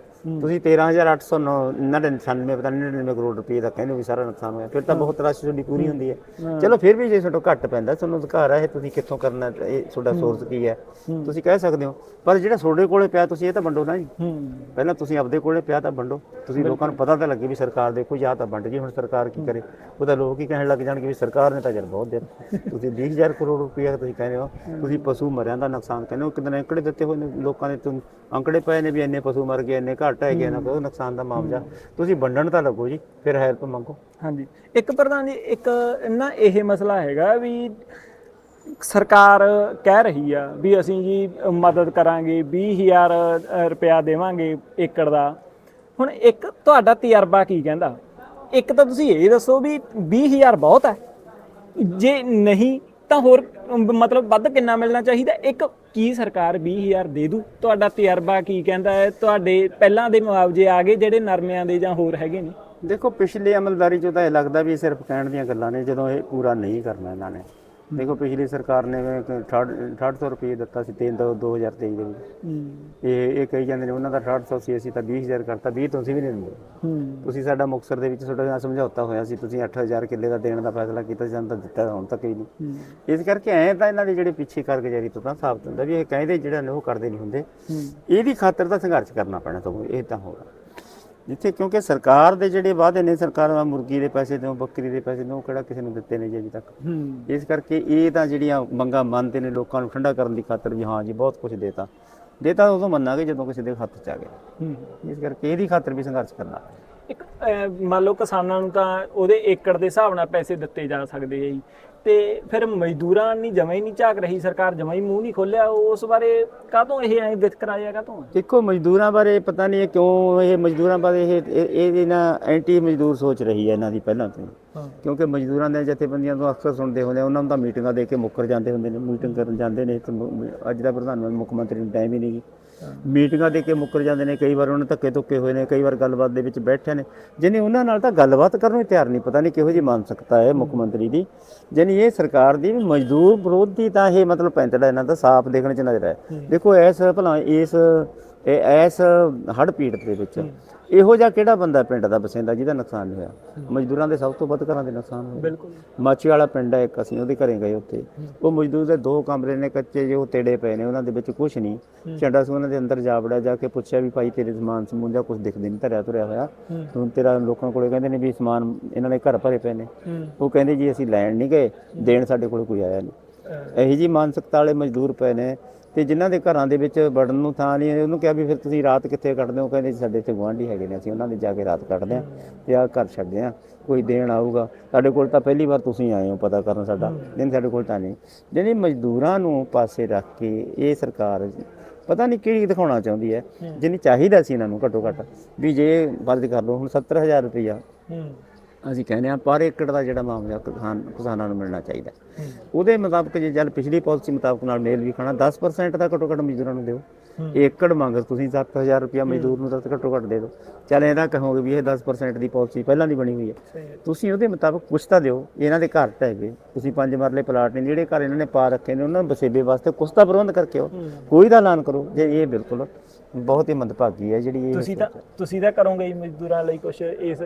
ਤੁਸੀਂ 13899 ਪਤਾ ਨਹੀਂ 99 ਕਰੋੜ ਰੁਪਏ ਦਾ ਕਹਿੰਦੇ ਵੀ ਸਾਰਾ ਨੁਕਸਾਨ ਹੋਇਆ। ਫਿਰ ਤਾਂ ਬਹੁਤ ਰਾਸ਼ੀ ਤੁਹਾਡੀ ਪੂਰੀ ਹੁੰਦੀ ਹੈ। ਚਲੋ ਫਿਰ ਵੀ ਜੇ ਤੁਹਾਡਾ ਘੱਟ ਪੈਂਦਾ ਤੁਹਾਨੂੰ ਅਧਿਕਾਰ ਹੈ ਤੁਸੀਂ ਕਿੱਥੋਂ ਕਰਨਾ ਇਹ ਤੁਹਾਡਾ ਸੋਰਸ ਕੀ ਹੈ? ਤੁਸੀਂ ਕਹਿ ਸਕਦੇ ਹੋ। ਪਰ ਜਿਹੜਾ ਤੁਹਾਡੇ ਕੋਲੇ ਪਿਆ ਤੁਸੀਂ ਇਹ ਤਾਂ ਵੰਡੋ ਨਾ ਜੀ। ਪਹਿਲਾਂ ਤੁਸੀਂ ਆਪਦੇ ਕੋਲੇ ਪਿਆ ਤਾਂ ਵੰਡੋ। ਤੁਸੀਂ ਲੋਕਾਂ ਨੂੰ ਪਤਾ ਤਾਂ ਲੱਗੇ ਵੀ ਸਰਕਾਰ ਦੇਖੋ ਜਾਂ ਤਾਂ ਵੰਡ ਗਈ ਹੁਣ ਸਰਕਾਰ ਕੀ ਕਰੇ? ਉਹ ਤਾਂ ਲੋਕ ਹੀ ਕਹਿਣ ਲੱਗ ਜਾਣਗੇ ਵੀ ਸਰਕਾਰ ਨੇ ਤਾਂ ਜਰ ਬਹੁਤ ਦਿੱਤਾ। *laughs* ਤੁਸੀਂ 20000 ਕਰੋੜ ਰੁਪਏ ਤੁਸੀਂ ਕਹਿੰਦੇ ਹੋ। ਤੁਸੀਂ ਪਸ਼ੂ ਮਰਿਆਂ ਦਾ ਨੁਕਸਾਨ ਕਹਿੰਦੇ ਹੋ ਕਿੰਨੇ ਅੰਕੜੇ ਦਿੱਤੇ ਹੋਏ ਨੇ, ਲੋਕਾਂ ਨੇ ਤੁਮ ਅੰਕੜੇ ਪਏ ਨੇ ਵੀ ਇੰਨੇ ਪਸ਼ੂ ਮਰ ਗਏ, ਇੰਨੇ ਘੱਟ ਹੈਗੇ ਨਾ ਕੋਈ ਨੁਕਸਾਨ ਦਾ ਮਾਮਲਾ। ਤੁਸੀਂ ਵੰਡਣ ਤਾਂ ਲੱਗੋ ਜੀ, ਫਿਰ ਹੈਲਪ ਮੰਗੋ। ਹਾਂਜੀ। ਇੱਕ ਪ੍ਰਧਾਨ ਜੀ, ਇੱਕ ਨਾ ਇਹ ਮਸਲਾ ਹੈਗਾ ਵੀ ਸਰਕਾਰ ਕਹਿ ਰਹੀ ਆ ਵੀ ਅਸੀਂ ਜੀ ਮਦਦ ਕਰਾਂਗੇ 20000 ਰੁਪਇਆ ਦੇਵਾਂਗੇ ਏਕੜ ਦਾ। ਹੁਣ ਇੱਕ ਤੁਹਾਡਾ ਤਜਰਬਾ ਕੀ ਕਹਿੰਦਾ? ਇੱਕ ਤਾਂ ਤੁਸੀਂ ਇਹ ਦੱਸੋ ਵੀ 20000 ਬਹੁਤ ਹੈ। ਜੇ ਨਹੀਂ ਤਾਂ ਹੋਰ ਮਤਲਬ ਵੱਧ ਕਿੰਨਾ ਮਿਲਣਾ ਚਾਹੀਦਾ? ਇੱਕ, ਕੀ ਸਰਕਾਰ 20000 ਦੇ ਦੂ? ਤੁਹਾਡਾ ਤਜਰਬਾ ਕੀ ਕਹਿੰਦਾ ਹੈ? ਤੁਹਾਡੇ ਪਹਿਲਾਂ ਦੇ ਮੁਆਵਜ਼ੇ ਆ ਗਏ, ਜਿਹੜੇ ਨਰਮਿਆਂ ਦੇ ਜਾਂ ਹੋਰ ਹੈਗੇ ਨੇ? ਦੇਖੋ, ਪਿਛਲੇ ਅਮਲਦਾਰੀ ਚੋਂ ਤਾਂ ਇਹ ਲੱਗਦਾ ਵੀ ਸਿਰਫ ਕਹਿਣ ਦੀਆਂ ਗੱਲਾਂ ਨੇ, ਜਦੋਂ ਇਹ ਪੂਰਾ ਨਹੀਂ ਕਰਨਾ ਇਹਨਾਂ ਨੇ। ਦੇਖੋ ਪਿਛਲੀ ਸਰਕਾਰ ਨੇ 6800 ਰੁਪਏ ਦਿੱਤਾ ਸੀ ਤਿੰਨ ਦੋ 2023 ਦੇ ਵਿੱਚ। ਇਹ ਇਹ ਕਹੀ ਜਾਂਦੇ ਨੇ ਉਹਨਾਂ ਦਾ 6800 ਸੀ ਅਸੀਂ ਤਾਂ 20000 ਕਰਤਾ 20 ਤੁਸੀਂ ਵੀ ਨਹੀਂ ਦਿੰਦੇ ਤੁਸੀਂ ਸਾਡਾ ਮੁਕਸਰ ਦੇ ਵਿੱਚ ਤੁਹਾਡਾ ਨਾਲ ਸਮਝੌਤਾ ਹੋਇਆ ਸੀ ਤੁਸੀਂ 8000 ਕਿੱਲੇ ਦਾ ਦੇਣ ਦਾ ਫੈਸਲਾ ਕੀਤਾ ਸੀ ਸਾਨੂੰ ਤਾਂ ਦਿੱਤਾ ਹੁਣ ਤੱਕ ਹੀ ਨਹੀਂ। ਇਸ ਕਰਕੇ ਐ ਤਾਂ ਇਹਨਾਂ ਦੇ ਜਿਹੜੇ ਪਿੱਛੇ ਕਾਰਗੁਜ਼ਾਰੀ ਤੋਂ ਤਾਂ ਸਾਬਤ ਹੁੰਦਾ ਵੀ ਇਹ ਕਹਿੰਦੇ ਜਿਹੜਾ ਨੇ ਉਹ ਕਰਦੇ ਨਹੀਂ ਹੁੰਦੇ। ਇਹਦੀ ਖਾਤਰ ਤਾਂ ਸੰਘਰਸ਼ ਕਰਨਾ ਪੈਣਾ ਤੁਹਾਨੂੰ ਇਹ ਤਾਂ ਹੋਗਾ ਜਿੱਥੇ ਕਿਉਂਕਿ ਸਰਕਾਰ ਦੇ ਜਿਹੜੇ ਵਾਅਦੇ ਨੇ ਸਰਕਾਰ ਆ ਮੁਰਗੀ ਦੇ ਪੈਸੇ ਦਿਓ ਬੱਕਰੀ ਦੇ ਪੈਸੇ ਦਿਓ ਕਿਹੜਾ ਕਿਸੇ ਨੂੰ ਦਿੱਤੇ ਨੇ ਜੀ ਅਜੇ ਤੱਕ। ਇਸ ਕਰਕੇ ਇਹ ਤਾਂ ਜਿਹੜੀਆਂ ਮੰਗਾਂ ਮੰਨਦੇ ਨੇ ਲੋਕਾਂ ਨੂੰ ਠੰਡਾ ਕਰਨ ਦੀ ਖਾਤਰ ਵੀ ਹਾਂ ਜੀ ਬਹੁਤ ਕੁਝ ਦੇਤਾ। ਦੇਤਾ ਉਦੋਂ ਮੰਨਾਂਗੇ ਜਦੋਂ ਕਿਸੇ ਦੇ ਹੱਥ ਚ ਆ ਗਿਆ। ਇਸ ਕਰਕੇ ਇਹਦੀ ਖਾਤਰ ਵੀ ਸੰਘਰਸ਼ ਕਰਨਾ। ਇੱਕ ਮੰਨ ਲਓ ਕਿਸਾਨਾਂ ਨੂੰ ਤਾਂ ਉਹਦੇ ਏਕੜ ਦੇ ਹਿਸਾਬ ਨਾਲ ਪੈਸੇ ਦਿੱਤੇ ਜਾ ਸਕਦੇ ਆ ਜੀ। ਤੇ ਫਿਰ ਮਜ਼ਦੂਰਾਂ ਨਹੀਂ ਜਮਾ ਹੀ ਨਹੀਂ ਝਾਕ ਰਹੀ ਸਰਕਾਰ ਜਮਾ ਹੀ ਮੂੰਹ ਨਹੀਂ ਖੋਲਿਆ ਉਸ ਬਾਰੇ ਕਾਹਤੋਂ ਇਹ ਐ ਵਿਤਕਰਾਇਆ ਕਾਹਤੋਂ ਦੇਖੋ ਮਜ਼ਦੂਰਾਂ ਬਾਰੇ ਪਤਾ ਨਹੀਂ ਕਿਉਂ ਇਹ ਮਜ਼ਦੂਰਾਂ ਬਾਰੇ ਇਹ ਇਹ- ਨਾਲ ਐਂਟੀ ਮਜ਼ਦੂਰ ਸੋਚ ਰਹੀ ਹੈ ਇਹਨਾਂ ਦੀ ਪਹਿਲਾਂ ਤੋਂ। ਕਿਉਂਕਿ ਮਜ਼ਦੂਰਾਂ ਦੇ ਜਥੇਬੰਦੀਆਂ ਤੋਂ ਅਕਸਰ ਸੁਣਦੇ ਹੁੰਦੇ ਆ, ਉਹਨਾਂ ਨੂੰ ਤਾਂ ਮੀਟਿੰਗਾਂ ਦੇ ਕੇ ਮੁੱਕਰ ਜਾਂਦੇ ਹੁੰਦੇ ਨੇ ਮੀਟਿੰਗ ਕਰਨ ਜਾਂਦੇ ਨੇ ਅੱਜ ਦਾ ਪ੍ਰਧਾਨ ਮੰਤਰੀ ਮੁੱਖ ਮੰਤਰੀ ਨੂੰ ਟਾਈਮ ਹੀ ਨਹੀਂ ਮੀਟਿੰਗਾਂ ਦੇ ਕੇ ਮੁੱਕਰ ਜਾਂਦੇ ਨੇ ਕਈ ਵਾਰ ਉਹਨਾਂ ਧੱਕੇ ਧੁੱਕੇ ਹੋਏ ਨੇ ਕਈ ਵਾਰ ਗੱਲਬਾਤ ਦੇ ਵਿੱਚ ਬੈਠੇ ਨੇ। ਜਿਹਨੇ ਉਹਨਾਂ ਨਾਲ ਤਾਂ ਗੱਲਬਾਤ ਕਰਨ ਨੂੰ ਤਿਆਰ ਨਹੀਂ ਪਤਾ ਨਹੀਂ ਕਿਹੋ ਜੀ ਮਾਨਸਿਕਤਾ ਹੈ ਮੁੱਖ ਮੰਤਰੀ ਦੀ। ਜਾਣੀ ਇਹ ਸਰਕਾਰ ਦੀ ਵੀ ਮਜ਼ਦੂਰ ਵਿਰੋਧੀ ਤਾਂ ਇਹ ਮਤਲਬ ਪੈਂਤੜਾ ਇਹਨਾਂ ਦਾ ਸਾਫ਼ ਦੇਖਣ ਚ ਨਜ਼ਰ ਹੈ। ਦੇਖੋ ਐਸ ਭਲਾ ਇਸ ਇਹ ਐਸ ਹੜ੍ਹ ਪੀੜਤ ਦੇ ਵਿੱਚ ਇਹੋ ਜਿਹਾ ਕਿਹੜਾ ਬੰਦਾ ਪਿੰਡ ਦਾ ਬਸਿੰਦਾ ਜਿਹਦਾ ਨੁਕਸਾਨ ਨਹੀਂ ਹੋਇਆ? ਮਜ਼ਦੂਰਾਂ ਦੇ ਸਭ ਤੋਂ ਵੱਧ ਘਰਾਂ ਦੇ ਨੁਕਸਾਨ ਹੋਏ। ਬਿਲਕੁਲ। ਮਾਚੀ ਵਾਲਾ ਪਿੰਡ ਹੈ ਇੱਕ ਅਸੀਂ ਉਹਦੇ ਘਰੇ ਗਏ ਉੱਥੇ। ਉਹ ਮਜ਼ਦੂਰ ਦੇ ਦੋ ਕਮਰੇ ਨੇ ਕੱਚੇ ਜਿਹੇ ਉਹ ਤੇੜੇ ਪਏ ਨੇ ਉਹਨਾਂ ਦੇ ਵਿੱਚ ਕੁਝ ਨਹੀਂ। ਝੰਡਾ ਸੀ ਉਹਨਾਂ ਦੇ ਅੰਦਰ ਜਾ ਵੜਿਆ ਜਾ ਕੇ ਪੁੱਛਿਆ ਵੀ ਭਾਈ ਤੇਰੇ ਸਮਾਨ ਸਮੂਨ ਜਾਂ ਕੁਝ ਦਿਖਦੇ ਨਹੀਂ ਧਰਿਆ ਤੁਰਿਆ ਹੋਇਆ। ਹੁਣ ਤੇਰਾ ਲੋਕਾਂ ਕੋਲੇ ਕਹਿੰਦੇ ਨੇ ਵੀ ਸਮਾਨ ਇਹਨਾਂ ਦੇ ਘਰ ਭਰੇ ਪਏ ਨੇ। ਉਹ ਕਹਿੰਦੇ ਜੀ ਅਸੀਂ ਲੈਣ ਨਹੀਂ ਗਏ ਦੇਣ ਸਾਡੇ ਕੋਲ ਕੋਈ ਆਇਆ ਨਹੀਂ। ਇਹੀ ਜੀ ਮਾਨਸਿਕਤਾ ਵਾਲੇ ਮਜ਼ਦੂਰ ਪਏ ਨੇ। ਤੇ ਜਿਨ੍ਹਾਂ ਦੇ ਘਰਾਂ ਦੇ ਵਿੱਚ ਵੜਨ ਨੂੰ ਥਾਂ ਨਹੀਂ ਉਹਨੂੰ ਕਿਹਾ ਵੀ ਫਿਰ ਤੁਸੀਂ ਰਾਤ ਕਿੱਥੇ ਕੱਢਦੇ ਹੋ? ਕਹਿੰਦੇ ਸਾਡੇ ਇੱਥੇ ਗੁਆਂਢੀ ਹੈਗੇ ਨੇ ਅਸੀਂ ਉਹਨਾਂ ਦੇ ਜਾ ਕੇ ਰਾਤ ਕੱਢਦੇ ਆ ਤੇ ਆ ਘਰ ਛੱਡਦੇ ਆ ਕੋਈ ਦੇਣ ਆਊਗਾ। ਸਾਡੇ ਕੋਲ ਤਾਂ ਪਹਿਲੀ ਵਾਰ ਤੁਸੀਂ ਆਏ ਹੋ ਪਤਾ ਕਰਨ ਸਾਡਾ। ਨਹੀਂ ਸਾਡੇ ਕੋਲ ਤਾਂ ਨਹੀਂ। ਜਿਹੜੀ ਮਜ਼ਦੂਰਾਂ ਨੂੰ ਪਾਸੇ ਰੱਖ ਕੇ ਇਹ ਸਰਕਾਰ ਪਤਾ ਨਹੀਂ ਕਿਹੜੀ ਦਿਖਾਉਣਾ ਚਾਹੁੰਦੀ ਹੈ। ਜਿੰਨੀ ਚਾਹੀਦਾ ਸੀ ਇਹਨਾਂ ਨੂੰ ਘੱਟੋ ਘੱਟ ਵੀ ਜੇ ਫਰਜ਼ ਕਰ ਲਓ ਹੁਣ 70000 ਰੁਪਈਆ ਹੂੰ। ਅਸੀਂ ਕਹਿੰਦੇ ਆ ਪਰ ਏਕੜ ਦਾ ਜਿਹੜਾ ਮਾਮਲਾ ਕਿਸਾਨ ਕਿਸਾਨਾਂ ਨੂੰ ਮਿਲਣਾ ਚਾਹੀਦਾ। ਉਹਦੇ ਮੁਤਾਬਕ ਜੇ ਚੱਲ ਪਿਛਲੀ ਪਾਲਿਸੀ ਮੁਤਾਬਕ ਨਾਲ ਮੇਲ ਵੀ ਖਾਣਾ 10% ਦਾ ਘੱਟੋ ਘੱਟ ਮਜ਼ਦੂਰਾਂ ਨੂੰ ਦਿਓ। ਏਕੜ ਮੰਗ ਤੁਸੀਂ 7000 ਰੁਪਇਆ ਮਜ਼ਦੂਰ ਨੂੰ ਤਾਂ ਘੱਟੋ ਘੱਟ ਦੇ ਦਿਓ। ਚੱਲ ਇਹਦਾ ਕਹੋਗੇ ਵੀ ਇਹ 10% ਦੀ ਪਾਲਿਸੀ ਪਹਿਲਾਂ ਦੀ ਬਣੀ ਹੋਈ ਹੈ। ਤੁਸੀਂ ਉਹਦੇ ਮੁਤਾਬਕ ਕੁਛ ਤਾਂ ਦਿਓ ਇਹਨਾਂ ਦੇ ਘਰ ਢਹਿ ਗਏ ਤੁਸੀਂ ਪੰਜ ਮਰਲੇ ਪਲਾਟ ਨੇ ਜਿਹੜੇ ਘਰ ਇਹਨਾਂ ਨੇ ਪਾ ਰੱਖੇ ਨੇ ਉਹਨਾਂ ਨੂੰ ਬਸੇਬੇ ਵਾਸਤੇ ਕੁਛ ਤਾਂ ਪ੍ਰਬੰਧ ਕਰਕੇ ਆਓ। ਕੋਈ ਦਾ ਐਲਾਨ ਕਰੋ ਜੇ ਇਹ ਬਿਲਕੁਲ ਬਹੁਤ ਹੀ ਮੰਦਭਾਗੀ ਹੈ ਜਿਹੜੀ ਇਹ ਤੁਸੀਂ ਤਾਂ ਤੁਸੀਂ ਤਾਂ ਕਰੋਗੇ ਹੀ ਮਜ਼ਦੂਰਾਂ ਲਈ ਕੁਝ ਇਸ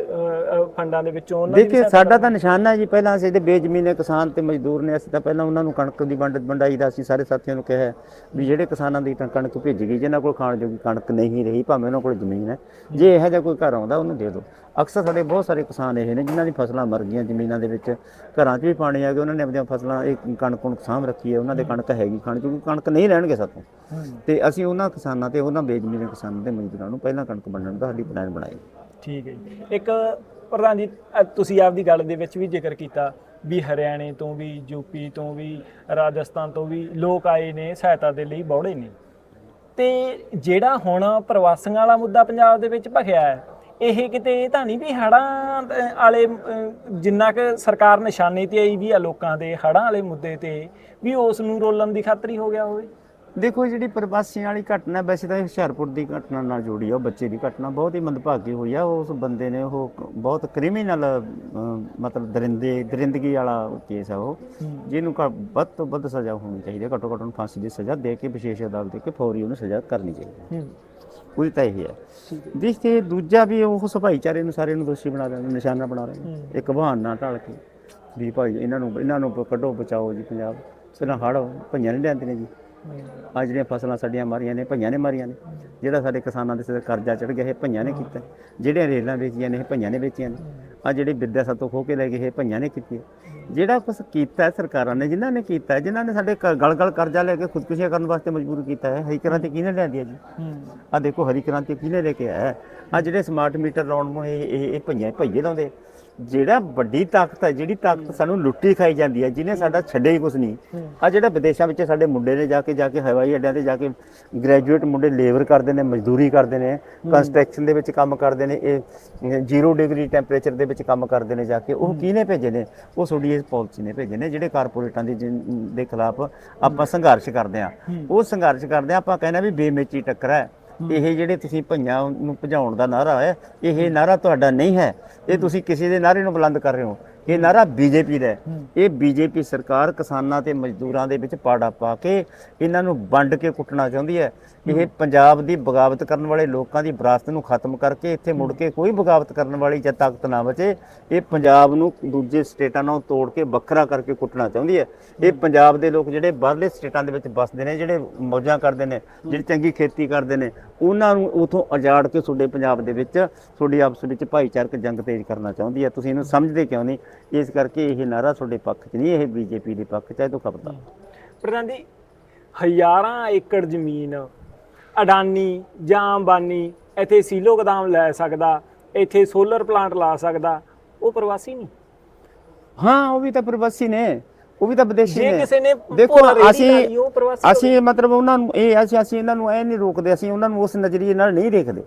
ਫੰਡਾਂ ਦੇ ਵਿੱਚੋਂ ਉਹਨਾਂ ਦੀ ਵੀ ਦੇਖਿਏ ਸਾਡਾ ਤਾਂ ਨਿਸ਼ਾਨਾ ਜੀ ਪਹਿਲਾਂ ਅਸੀਂ ਤੇ ਬੇਜ਼ਮੀਨੇ ਕਿਸਾਨ ਤੇ ਮਜ਼ਦੂਰ ਨੇ ਅਸੀਂ ਤਾਂ ਪਹਿਲਾਂ ਉਹਨਾਂ ਨੂੰ ਕਣਕ ਦੀ ਵੰਡ ਵੰਡਾਈ ਦਾ ਅਸੀਂ ਸਾਰੇ ਸਾਥੀਆਂ ਨੂੰ ਕਿਹਾ ਵੀ ਜਿਹੜੇ ਕਿਸਾਨਾਂ ਦੀ ਤਾਂ ਕਣਕ ਭੇਜ ਗਈ ਜਿਨ੍ਹਾਂ ਕੋਲ ਖਾਣ ਜੋਗੀ ਕਣਕ ਨਹੀਂ ਰਹੀ ਭਾਵੇਂ ਉਹਨਾਂ ਕੋਲ ਜ਼ਮੀਨ ਹੈ ਜੇ ਇਹੋ ਜਿਹਾ ਕੋਈ ਘਰ ਆਉਂਦਾ ਉਹਨੂੰ ਦੇ ਦਿਓ। ਅਕਸਰ ਸਾਡੇ ਬਹੁਤ ਸਾਰੇ ਕਿਸਾਨ ਇਹ ਨੇ ਜਿਨ੍ਹਾਂ ਦੀ ਫਸਲਾਂ ਮਰ ਗਈਆਂ ਜ਼ਮੀਨਾਂ ਦੇ ਵਿੱਚ ਘਰਾਂ 'ਚ ਵੀ ਪਾਣੀ ਆ ਗਿਆ ਉਹਨਾਂ ਨੇ ਆਪਣੀਆਂ ਫਸਲਾਂ ਇਹ ਕਣਕ ਨੂੰ ਸਾਂਭ ਰੱਖੀ ਹੈ ਉਹਨਾਂ ਦੇ ਕਣਕ ਹੈਗੀ ਖਾਣ ਕਿਉਂਕਿ ਕਣਕ ਨਹੀਂ ਸਾਤੋਂ ਹੂੰ। ਤੇ ਅਸੀਂ ਉਹਨਾਂ ਕਿਸਾਨਾਂ ਤੇ ਉਹਨਾਂ ਬੇਜ਼ਮੀਨੇ ਕਿਸਾਨਾਂ ਤੇ ਮਜ਼ਦੂਰਾਂ ਨੂੰ ਪਹਿਲਾਂ ਕਣਕ ਵੰਡਣ ਦਾ ਸਾਡੀ ਪਲਾਨ ਬਣਾਈ। ਠੀਕ ਹੈ ਜੀ। ਇੱਕ ਪ੍ਰਧਾਨ ਜੀ ਤੁਸੀਂ ਆਪਦੀ ਗੱਲ ਦੇ ਵਿੱਚ ਵੀ ਜ਼ਿਕਰ ਕੀਤਾ ਵੀ ਹਰਿਆਣੇ ਤੋਂ ਵੀ ਯੂਪੀ ਤੋਂ ਵੀ, ਰਾਜਸਥਾਨ ਤੋਂ ਵੀ ਲੋਕ ਆਏ ਨੇ, ਸਹਾਇਤਾ ਦੇ ਲਈ ਬੌੜੇ ਨੇ। ਤੇ ਜਿਹੜਾ ਹੁਣ ਪ੍ਰਵਾਸੀਆਂ ਵਾਲਾ ਮੁੱਦਾ ਪੰਜਾਬ ਦੇ ਵਿੱਚ ਭਖਿਆ ਹੈ, ਇਹ ਕਿਤੇ ਇਹ ਤਾਂ ਨਹੀਂ ਵੀ ਹੜਾਂ ਵਾਲੇ ਜਿੰਨਾ ਕਿ ਸਰਕਾਰ ਨਿਸ਼ਾਨੇ ਤੇ ਆਈ ਵੀ ਆ ਲੋਕਾਂ ਦੇ ਹੜਾਂ ਵਾਲੇ ਮੁੱਦੇ ਤੇ, ਵੀ ਉਸ ਨੂੰ ਰੋਲਣ ਦੀ ਖਾਤਰ ਹੋ ਗਿਆ ਹੋਵੇ? ਦੇਖੋ ਜਿਹੜੀ ਪ੍ਰਵਾਸੀਆਂ ਵਾਲੀ ਘਟਨਾ ਵੈਸੇ ਤਾਂ ਇਹ ਹੁਸ਼ਿਆਰਪੁਰ ਦੀ ਘਟਨਾ ਨਾਲ ਜੁੜੀ ਆ ਉਹ ਬੱਚੇ ਦੀ ਘਟਨਾ ਬਹੁਤ ਹੀ ਮੰਦਭਾਗੀ ਹੋਈ ਆ ਉਸ ਬੰਦੇ ਨੇ ਉਹ ਬਹੁਤ ਕ੍ਰਿਮੀਨਲ ਮਤਲਬ ਦਰਿੰਦੇ ਦਰਿੰਦਗੀ ਵਾਲਾ ਕੇਸ ਆ ਉਹ ਜਿਹਨੂੰ ਕ- ਵੱਧ ਤੋਂ ਵੱਧ ਸਜ਼ਾ ਹੋਣੀ ਚਾਹੀਦੀ ਹੈ ਘੱਟੋ ਘੱਟ ਉਹਨੂੰ ਫਾਂਸੀ ਦੀ ਸਜ਼ਾ ਦੇ ਕੇ ਵਿਸ਼ੇਸ਼ ਅਦਾਲਤ ਦੇ ਕੇ ਫੌਰੀ ਉਹਨੂੰ ਸਜ਼ਾ ਕਰਨੀ ਚਾਹੀਦੀ ਹੈ। ਉਹਦੀ ਤਾਂ ਇਹ ਹੈ। ਦੇਖ ਤੇ ਦੂਜਾ ਵੀ ਉਹ ਭਾਈਚਾਰੇ ਨੂੰ ਸਾਰੇ ਨੂੰ ਦੋਸ਼ੀ ਬਣਾ ਰਹੇ ਨੇ ਨਿਸ਼ਾਨਾ ਬਣਾ ਰਹੇ। ਨੇ ਇੱਕ ਬਹਾਨਾ ਢਾਲ ਕੇ ਵੀ ਭਾਈ ਇਹਨਾਂ ਨੂੰ ਇਹਨਾਂ ਨੂੰ ਕੱਢੋ ਬਚਾਓ ਜੀ ਪੰਜਾਬ। ਪਹਿਲਾਂ ਹੜ੍ਹ ਭਈਆਂ ਨੇ ਲਿਆਂਦੇ ਨੇ ਜੀ। ਆ ਜਿਹੜੀਆਂ ਫਸਲਾਂ ਸਾਡੀਆਂ ਮਾਰੀਆਂ ਨੇ ਭਈਆਂ ਨੇ ਮਾਰੀਆਂ ਨੇ। ਜਿਹੜਾ ਸਾਡੇ ਕਿਸਾਨਾਂ ਦੇ ਸਿਰ ਕਰਜ਼ਾ ਚੜ ਗਿਆ ਇਹ ਭਈਆਂ ਨੇ ਕੀਤਾ। ਜਿਹੜੀਆਂ ਰੇਲਾਂ ਵੇਚੀਆਂ ਨੇ ਇਹ ਭਈਆਂ ਨੇ ਵੇਚੀਆਂ ਨੇ। ਆ ਜਿਹੜੀ ਵਿੱਦਿਆ ਸਾਤੋਂ ਖੋ ਕੇ ਲੈ ਗਏ ਇਹ ਭਈਆਂ ਨੇ ਕੀਤੀ। ਜਿਹੜਾ ਕੁਝ ਕੀਤਾ ਸਰਕਾਰਾਂ ਨੇ ਜਿਨ੍ਹਾਂ ਨੇ ਕੀਤਾ ਜਿਨ੍ਹਾਂ ਨੇ ਸਾਡੇ ਗਲ ਗਲ ਕਰਜ਼ਾ ਲੈ ਕੇ ਖੁਦਕੁਸ਼ੀਆਂ ਕਰਨ ਵਾਸਤੇ ਮਜਬੂਰ ਕੀਤਾ ਹੈ ਹਰੀ ਕ੍ਰਾਂਤੀ ਕਿਹਨੇ ਲਿਆਂਦੀ ਹੈ ਜੀ? ਆ ਦੇਖੋ ਹਰੀ ਕ੍ਰਾਂਤੀ ਕਿਹਨੇ ਲੈ ਕੇ ਆਇਆ ਆ ਜਿਹੜੇ ਸਮਾਰਟ ਮੀਟਰ ਲਾਉਣ ਨੂੰ ਇਹ ਇਹ ਭਈਏ ਭਈਏ ਲਾਉਂਦੇ ਜਿਹੜਾ ਵੱਡੀ ਤਾਕਤ ਹੈ ਜਿਹੜੀ ਤਾਕਤ ਸਾਨੂੰ ਲੁੱਟੀ ਖਾਈ ਜਾਂਦੀ ਹੈ ਜਿਹਨੇ ਸਾਡਾ ਛੱਡਿਆ ਹੀ ਕੁਝ ਨਹੀਂ। ਆ ਜਿਹੜਾ ਵਿਦੇਸ਼ਾਂ ਵਿੱਚ ਸਾਡੇ ਮੁੰਡੇ ਨੇ ਜਾ ਕੇ ਜਾ ਕੇ ਹਵਾਈ ਅੱਡਿਆਂ ਤੇ ਜਾ ਕੇ ਗ੍ਰੈਜੂਏਟ ਮੁੰਡੇ ਲੇਬਰ ਕਰਦੇ ਨੇ ਮਜ਼ਦੂਰੀ ਕਰਦੇ ਨੇ ਕੰਸਟਰਕਸ਼ਨ ਦੇ ਵਿੱਚ ਕੰਮ ਕਰਦੇ ਨੇ ਇਹ ਜ਼ੀਰੋ ਡਿਗਰੀ ਟੈਂਪਰੇਚਰ ਦੇ ਵਿੱਚ ਕੰਮ ਕਰਦੇ ਨੇ ਜਾ ਕੇ ਉਹ ਕਿਹਨੇ ਭੇਜੇ ਨੇ? ਉਹ ਤੁਹਾਡੀ ਇਸ ਪਾਲਿਸੀ ਨੇ ਭੇਜੇ ਨੇ ਜਿਹੜੇ ਕਾਰਪੋਰੇਟਾਂ ਦੇ ਦੇ ਖਿਲਾਫ ਆਪਾਂ ਸੰਘਰਸ਼ ਕਰਦੇ ਆ ਉਹ ਸੰਘਰਸ਼ ਕਰਦੇ ਆ ਆਪਾਂ ਕਹਿੰਦੇ ਆ ਵੀ ਬੇਮੇਚੀ ਟੱਕਰ ਹੈ। ਇਹ ਜਿਹੜੇ ਤੁਸੀਂ ਭਈਆਂ ਨੂੰ ਭਜਾਉਣ ਦਾ ਨਾਰਾ ਹੈ, ਇਹ ਨਾਰਾ ਤੁਹਾਡਾ ਨਹੀਂ ਹੈ। ਇਹ ਤੁਸੀਂ ਕਿਸੇ ਦੇ ਨਾਰੇ ਨੂੰ ਬੁਲੰਦ ਕਰ ਰਹੇ ਹੋ। ਇਹ ਨਾਰਾ ਬੀਜੇਪੀ ਦਾ ਹੈ। ਇਹ ਬੀਜੇਪੀ ਸਰਕਾਰ ਕਿਸਾਨਾਂ ਤੇ ਮਜ਼ਦੂਰਾਂ ਦੇ ਵਿੱਚ ਪਾੜਾ ਪਾ ਕੇ ਇਹਨਾਂ ਨੂੰ ਵੰਡ ਕੇ ਕੁੱਟਣਾ ਚਾਹੁੰਦੀ ਹੈ। ਇਹ ਪੰਜਾਬ ਦੀ ਬਗਾਵਤ ਕਰਨ ਵਾਲੇ ਲੋਕਾਂ ਦੀ ਵਿਰਾਸਤ ਨੂੰ ਖਤਮ ਕਰਕੇ ਇੱਥੇ ਮੁੜ ਕੇ ਕੋਈ ਬਗਾਵਤ ਕਰਨ ਵਾਲੀ ਜਦ ਤਾਕਤ ਨਾ ਬਚੇ ਇਹ ਪੰਜਾਬ ਨੂੰ ਦੂਜੇ ਸਟੇਟਾਂ ਨਾਲ ਤੋੜ ਕੇ ਵੱਖਰਾ ਕਰਕੇ ਕੁੱਟਣਾ ਚਾਹੁੰਦੀ ਹੈ। ਇਹ ਪੰਜਾਬ ਦੇ ਲੋਕ ਜਿਹੜੇ ਬਾਹਰਲੇ ਸਟੇਟਾਂ ਦੇ ਵਿੱਚ ਵੱਸਦੇ ਨੇ ਜਿਹੜੇ ਮੌਜਾਂ ਕਰਦੇ ਨੇ ਜਿਹੜੀ ਚੰਗੀ ਖੇਤੀ ਕਰਦੇ ਨੇ ਉਹਨਾਂ ਨੂੰ ਉਥੋਂ ਉਜਾੜ ਕੇ ਤੁਹਾਡੇ ਪੰਜਾਬ ਦੇ ਵਿੱਚ ਤੁਹਾਡੀ ਆਪਸ ਵਿੱਚ ਭਾਈਚਾਰਕ ਜੰਗ ਤੇਜ਼ ਕਰਨਾ ਚਾਹੁੰਦੀ ਹੈ। ਤੁਸੀਂ ਇਹਨੂੰ ਸਮਝਦੇ ਕਿਉਂ ਨਹੀਂ? ਇਸ ਕਰਕੇ ਇਹ ਨਾਰਾ ਤੁਹਾਡੇ ਪੱਖ 'ਚ ਨਹੀਂ ਇਹ ਬੀਜੇਪੀ ਦੇ ਪੱਖ 'ਚ ਹੈ ਇਹ ਤੋਂ ਖਬਰਦਾਰ। ਪ੍ਰਧਾਨ ਜੀ ਹਜ਼ਾਰਾਂ ਏਕੜ ਜ਼ਮੀਨ ਅਡਾਨੀ ਜਾਂ ਅੰਬਾਨੀ ਇੱਥੇ ਸੀਲੋ ਗਦਾਮ ਲੈ ਸਕਦਾ ਇੱਥੇ ਸੋਲਰ ਪਲਾਂਟ ਲਾ ਸਕਦਾ ਉਹ ਪ੍ਰਵਾਸੀ ਨਹੀਂ ਹਾਂ ਉਹ ਵੀ ਤਾਂ ਪ੍ਰਵਾਸੀ ਨੇ। ਉਹ ਵੀ ਤਾਂ ਵਿਦੇਸ਼ੀ ਜੇ ਨੇ। ਕਿਸੇ ਨੇ ਦੇਖੋ ਅਸੀਂ ਅਸੀਂ ਮਤਲਬ ਉਹਨਾਂ ਨੂੰ ਇਹ ਅਸੀਂ ਅਸੀਂ ਇਹਨਾਂ ਨੂੰ ਐ ਨਹੀਂ ਰੋਕਦੇ ਅਸੀਂ ਉਹਨਾਂ ਨੂੰ ਉਸ ਨਜ਼ਰੀਏ ਨਾਲ ਨਹੀਂ ਦੇਖਦੇ।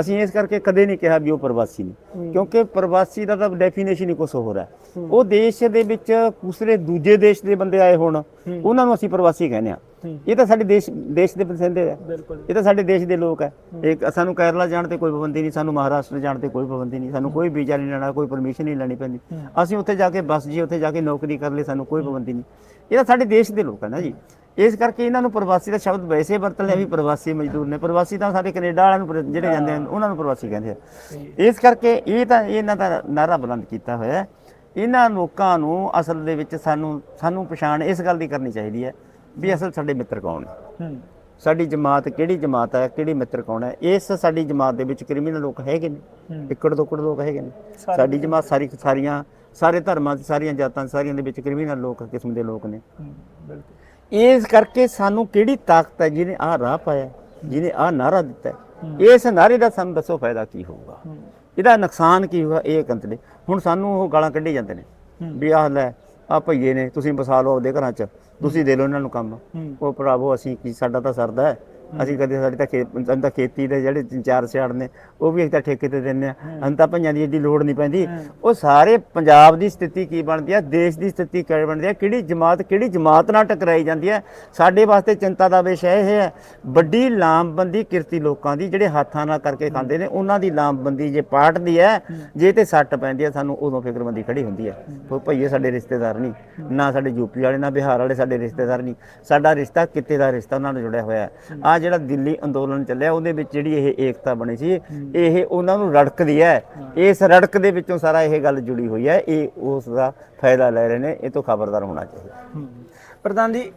ਅਸੀਂ ਇਸ ਕਰਕੇ ਕਦੇ ਨਹੀਂ ਕਿਹਾ ਵੀ ਉਹ ਪ੍ਰਵਾਸੀ ਨੇ ਕਿਉਂਕਿ ਪ੍ਰਵਾਸੀ ਦਾ ਤਾਂ ਡੈਫੀਨੇਸ਼ਨ ਹੀ ਕੁਝ ਹੋਰ ਹੈ। ਉਹ ਦੇਸ਼ ਦੇ ਵਿੱਚ ਦੂਸਰੇ ਦੂਜੇ ਦੇਸ਼ ਦੇ ਬੰਦੇ ਆਏ ਹੋਣ ਉਹਨਾਂ ਨੂੰ ਅਸੀਂ ਪ੍ਰਵਾਸੀ ਕਹਿੰਦੇ ਆ। ਇਹ ਤਾਂ ਸਾਡੇ ਦੇਸ਼ ਦੇਸ਼ ਦੇ ਆ ਬਿਲਕੁਲ। ਇਹ ਤਾਂ ਸਾਡੇ ਦੇਸ਼ ਦੇ ਲੋਕ ਹੈ। ਇੱਕ ਸਾਨੂੰ ਕੇਰਲਾ ਜਾਣ ਤੇ ਕੋਈ ਪਾਬੰਦੀ ਨਹੀਂ ਸਾਨੂੰ ਮਹਾਰਾਸ਼ਟਰ ਜਾਣ ਤੇ ਕੋਈ ਪਾਬੰਦੀ ਨਹੀਂ ਸਾਨੂੰ ਕੋਈ ਵੀਜ਼ਾ ਨਹੀਂ ਲੈਣਾ ਕੋਈ ਪਰਮਿਸ਼ਨ ਨਹੀਂ ਲੈਣੀ ਪੈਂਦੀ। ਅਸੀਂ ਉੱਥੇ ਜਾ ਕੇ ਬਸ ਜੀ ਉੱਥੇ ਜਾ ਕੇ ਨੌਕਰੀ ਕਰ ਲਈ ਸਾਨੂੰ ਕੋਈ ਪਾਬੰਦੀ ਨਹੀਂ। ਇਹ ਤਾਂ ਸਾਡੇ ਦੇਸ਼ ਦੇ ਲੋਕ ਹੈ ਨਾ ਜੀ। ਇਸ ਕਰਕੇ ਇਹਨਾਂ ਨੂੰ ਪ੍ਰਵਾਸੀ ਦਾ ਸ਼ਬਦ ਵੈਸੇ ਵਰਤ ਲਿਆ ਵੀ ਪ੍ਰਵਾਸੀ ਮਜ਼ਦੂਰ ਨੇ। ਪ੍ਰਵਾਸੀ ਤਾਂ ਸਾਡੇ ਕੈਨੇਡਾ ਵਾਲਿਆਂ ਨੂੰ ਜਿਹੜੇ ਜਾਂਦੇ ਹਨ ਉਹਨਾਂ ਨੂੰ ਪ੍ਰਵਾਸੀ ਕਹਿੰਦੇ ਆ। ਇਸ ਕਰਕੇ ਇਹ ਤਾਂ ਇਹਨਾਂ ਦਾ ਨਾਰਾ ਬੁਲੰਦ ਕੀਤਾ ਹੋਇਆ ਹੈ। ਇਹਨਾਂ ਲੋਕਾਂ ਨੂੰ ਅਸਲ ਦੇ ਵਿੱਚ ਸਾਨੂੰ ਸਾਨੂੰ ਪਛਾਣ ਇਸ ਗੱਲ ਦੀ ਕਰਨੀ ਚਾਹੀਦੀ ਹੈ ਵੀ ਅਸਲ ਸਾਡੇ ਮਿੱਤਰ ਕੌਣ ਨੇ ਹੂੰ। ਸਾਡੀ ਜਮਾਤ ਕਿਹੜੀ ਜਮਾਤ ਹੈ ਕਿਹੜੀ ਮਿੱਤਰ ਕੌਣ ਹੈ? ਇਸ ਸਾਡੀ ਜਮਾਤ ਦੇ ਵਿੱਚ ਕ੍ਰਿਮੀਨਲ ਲੋਕ ਹੈਗੇ ਨੇ। ਹੂੰ। ਇੱਕੜ ਦੋਕੜ ਲੋਕ ਹੈਗੇ ਨੇ। ਸਾਡੀ ਜਮਾਤ ਸਾਰੀ ਸਾਰੀਆਂ ਸਾਰੇ ਧਰਮਾਂ ਚ ਸਾਰੀਆਂ ਜਾਤਾਂ ਸਾਰੀਆਂ ਦੇ ਵਿੱਚ ਕ੍ਰਿਮੀਨਲ ਲੋਕ ਕਿਸਮ ਦੇ ਲੋਕ ਨੇ। ਇਸ ਕਰਕੇ ਸਾਨੂੰ ਕਿਹੜੀ ਤਾਕਤ ਹੈ ਜਿਹਨੇ ਆਹ ਰਾਹ ਪਾਇਆ ਜਿਹਨੇ ਆਹ ਨਾਰਾ ਦਿੱਤਾ। ਇਸ ਨਾਰੇ ਦਾ ਸਾਨੂੰ ਦੱਸੋ ਫਾਇਦਾ ਕੀ ਹੋਊਗਾ? ਇਹਦਾ ਨੁਕਸਾਨ ਕੀ ਹੋਊਗਾ? ਇਹ ਕੰਤਲੇ ਹੁਣ ਸਾਨੂੰ ਉਹ ਗਾਲਾਂ ਕੱਢੀ ਜਾਂਦੇ ਨੇ ਵੀ ਆਹ ਲੈ ਆ ਭਈਏ ਨੇ ਤੁਸੀਂ ਵਸਾ ਲਓ ਆਪਦੇ ਘਰਾਂ 'ਚ। ਤੁਸੀਂ ਦੇ ਲਓ ਇਹਨਾਂ ਨੂੰ ਕੰਮ। ਹੂੰ। ਉਹ ਭਰਾਵੋ ਅਸੀਂ ਕੀ ਸਾਡਾ ਤਾਂ ਸਰਦਾ ਹੈ। ਅਸੀਂ ਕਦੇ ਸਾਡੀ ਤਾਂ ਖੇਤ ਸਾਨੂੰ ਤਾਂ ਖੇਤੀ ਦੇ ਜਿਹੜੇ ਤਿੰਨ ਚਾਰ ਸਿਆੜ ਨੇ ਉਹ ਵੀ ਅਸੀਂ ਤਾਂ ਠੇਕੇ ਤੇ ਦਿੰਨੇ ਆ ਸਾਨੂੰ ਤਾਂ ਭਈਆਂ ਦੀ ਏਡੀ ਲੋੜ ਨਹੀਂ ਪੈਂਦੀ। ਉਹ ਸਾਰੇ ਪੰਜਾਬ ਦੀ ਸਥਿਤੀ ਕੀ ਬਣਦੀ ਹੈ ਦੇਸ਼ ਦੀ ਸਥਿਤੀ ਕੀ ਬਣਦੀ ਹੈ ਕਿਹੜੀ ਜਮਾਤ ਕਿਹੜੀ ਜਮਾਤ ਨਾਲ ਟਕਰਾਈ ਜਾਂਦੀ ਹੈ ਸਾਡੇ ਵਾਸਤੇ ਚਿੰਤਾ ਦਾ ਵਿਸ਼ਾ ਇਹ ਹੈ ਵੱਡੀ ਲਾਮਬੰਦੀ ਕਿਰਤੀ ਲੋਕਾਂ ਦੀ ਜਿਹੜੇ ਹੱਥਾਂ ਨਾਲ ਕਰਕੇ ਖਾਂਦੇ ਨੇ ਉਹਨਾਂ ਦੀ ਲਾਮਬੰਦੀ ਜੇ ਪਾਟਦੀ ਹੈ ਜੇ ਤੇ ਸੱਟ ਪੈਂਦੀ ਹੈ ਸਾਨੂੰ ਉਦੋਂ ਫਿਕਰਮੰਦੀ ਖੜੀ ਹੁੰਦੀ ਹੈ। ਉਹ ਭਈਏ ਸਾਡੇ ਰਿਸ਼ਤੇਦਾਰ ਨਹੀਂ ਨਾ ਸਾਡੇ ਯੂਪੀ ਵਾਲੇ ਨਾ ਬਿਹਾਰ ਵਾਲੇ ਸਾਡੇ ਰਿਸ਼ਤੇਦਾਰ ਨਹੀਂ। ਸਾਡਾ ਰਿਸ਼ਤਾ ਕਿਤੇ ਦਾ ਰਿਸ਼ਤਾ ਉਹਨਾਂ ਨਾਲ ਜੁੜਿਆ ਹੋਇਆ ਹੈ। ਆ ਜਿਹੜਾ ਦਿੱਲੀ ਅੰਦੋਲਨ ਚੱਲਿਆ ਉਹਦੇ ਵਿੱਚ ਜਿਹੜੀ ਇਹ ਏਕਤਾ ਬਣੀ ਸੀ ਇਹ ਉਹਨਾਂ ਨੂੰ ਰੜਕਦੀ ਹੈ। ਇਸ ਰੜਕ ਦੇ ਵਿੱਚੋਂ ਸਾਰਾ ਇਹ ਗੱਲ ਜੁੜੀ ਹੋਈ ਹੈ। ਇਹ ਉਸ ਦਾ ਫਾਇਦਾ ਲੈ ਰਹੇ ਨੇ ਇਹ ਤੋਂ ਖਬਰਦਾਰ ਹੋਣਾ ਚਾਹੀਦਾ। ਪ੍ਰਧਾਨ ਜੀ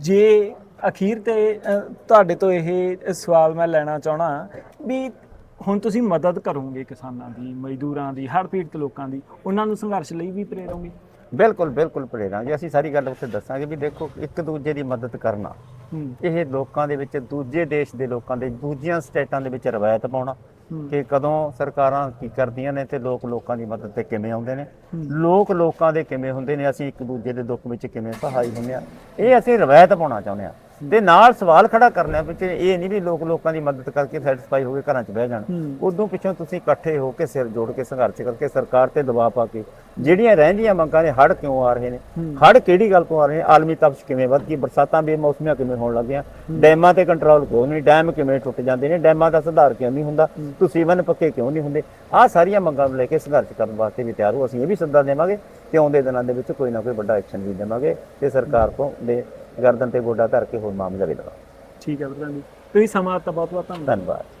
ਜੇ ਅਖੀਰ ਤੇ ਤੁਹਾਡੇ ਤੋਂ ਇਹ ਸਵਾਲ ਮੈਂ ਲੈਣਾ ਚਾਹਣਾ ਵੀ ਹੁਣ ਤੁਸੀਂ ਮਦਦ ਕਰੋਗੇ ਕਿਸਾਨਾਂ ਦੀ ਮਜ਼ਦੂਰਾਂ ਦੀ ਹੜ੍ਹ ਪੀੜਤ ਲੋਕਾਂ ਦੀ ਉਹਨਾਂ ਨੂੰ ਸੰਘਰਸ਼ ਲਈ ਵੀ ਪ੍ਰੇਰੋਗੇ? ਬਿਲਕੁਲ ਬਿਲਕੁਲ ਪ੍ਰੇਰਣਾ ਜੀ ਅਸੀਂ ਸਾਰੀ ਗੱਲ ਉੱਥੇ ਦੱਸਾਂਗੇ ਵੀ ਦੇਖੋ ਇੱਕ ਦੂਜੇ ਦੀ ਮਦਦ ਕਰਨਾ ਇਹ ਲੋਕਾਂ ਦੇ ਵਿੱਚ ਦੂਜੇ ਦੇਸ਼ ਦੇ ਲੋਕਾਂ ਦੇ ਦੂਜੀਆਂ ਸਟੇਟਾਂ ਦੇ ਵਿੱਚ ਰਵਾਇਤ ਪਾਉਣਾ। ਕਿ ਕਦੋਂ ਸਰਕਾਰਾਂ ਕੀ ਕਰਦੀਆਂ ਨੇ ਤੇ ਲੋਕ ਲੋਕਾਂ ਦੀ ਮਦਦ ਤੇ ਕਿਵੇਂ ਆਉਂਦੇ ਨੇ। ਲੋਕ ਲੋਕਾਂ ਦੇ ਕਿਵੇਂ ਹੁੰਦੇ ਨੇ ਅਸੀਂ ਇੱਕ ਦੂਜੇ ਦੇ ਦੁੱਖ ਵਿੱਚ ਕਿਵੇਂ ਸਹਾਈ ਹੁੰਦੇ ਆ ਇਹ ਅਸੀਂ ਰਵਾਇਤ ਪਾਉਣਾ ਚਾਹੁੰਦੇ ਆ ਤੇ ਨਾਲ ਸਵਾਲ ਖੜਾ ਕਰਨਾ ਵਿੱਚ ਇਹ ਨਹੀਂ ਵੀ ਲੋਕ ਲੋਕਾਂ ਦੀ ਮਦਦ ਕਰਕੇ ਸੈਟੀਸਫਾਈ ਹੋ ਕੇ ਘਰਾਂ 'ਚ ਬਹਿ ਜਾਣ। ਉਦੋਂ ਪਿੱਛੋਂ ਤੁਸੀਂ ਇਕੱਠੇ ਹੋ ਕੇ ਸਿਰ ਜੋੜ ਕੇ ਸੰਘਰਸ਼ ਕਰਕੇ ਸਰਕਾਰ ਤੇ ਦਬਾਅ ਪਾ ਕੇ ਜਿਹੜੀਆਂ ਰਹਿੰਦੀਆਂ ਮੰਗਾਂ ਨੇ ਹੜ ਕਿਉਂ ਆ ਰਹੇ ਨੇ? ਹੜ ਕਿਹੜੀ ਗੱਲ ਤੋਂ ਆ ਰਹੇ ਨੇ? ਆਲਮੀ ਤਪਸ਼ ਕਿਵੇਂ ਵੱਧ ਗਈ? ਬਰਸਾਤਾਂ ਬੇਮੌਸਮੀਆਂ ਕਿਵੇਂ ਹੋਣ ਲੱਗੀਆਂ? ਡੈਮਾਂ ਤੇ ਕੰਟਰੋਲ ਕਿਉਂ ਨਹੀਂ ਡੈਮ ਕਿਵੇਂ ਟੁੱਟ ਜਾਂਦੇ ਨੇ? ਡੈਮਾਂ ਦਾ ਸੁਧਾਰ ਕਿਉਂ ਨਹੀਂ ਹੁੰਦਾ? ਤੁਸੀਂ ਵਨ ਪੱਕੇ ਕਿਉਂ ਨਹੀਂ ਹੁੰਦੇ? ਆਹ ਸਾਰੀਆਂ ਮੰਗਾਂ ਨੂੰ ਲੈ ਕੇ ਸੰਘਰਸ਼ ਕਰਨ ਵਾਸਤੇ ਵੀ ਤਿਆਰ ਹੋ। ਅਸੀਂ ਇਹ ਵੀ ਸੱਦਾ ਦੇਵਾਂਗੇ ਤੇ ਆਉਂਦੇ ਦਿਨਾਂ ਦੇ ਵਿੱਚ ਕੋਈ ਨਾ ਕੋਈ ਵੱਡਾ ਐਕਸ਼ਨ ਵੀ ਦੇਵਾਂਗੇ ਤੇ ਸਰਕਾਰ ਤੋਂ ਦੇ ਗਰਦਨ ਤੇ ਗੋਡਾ ਧਰ ਕੇ ਹੋਰ ਮਾਮਲਾ ਵੀ ਲਵਾਂਗੇ ਠੀਕ ਹੈ ਪ੍ਰਧਾਨ ਜੀ। ਤੁਸੀਂ ਸਮਾਂ ਦਿੱਤਾ ਬਹੁਤ ਬਹੁਤ ਧੰਨਵਾਦ। ਧੰਨਵਾਦ।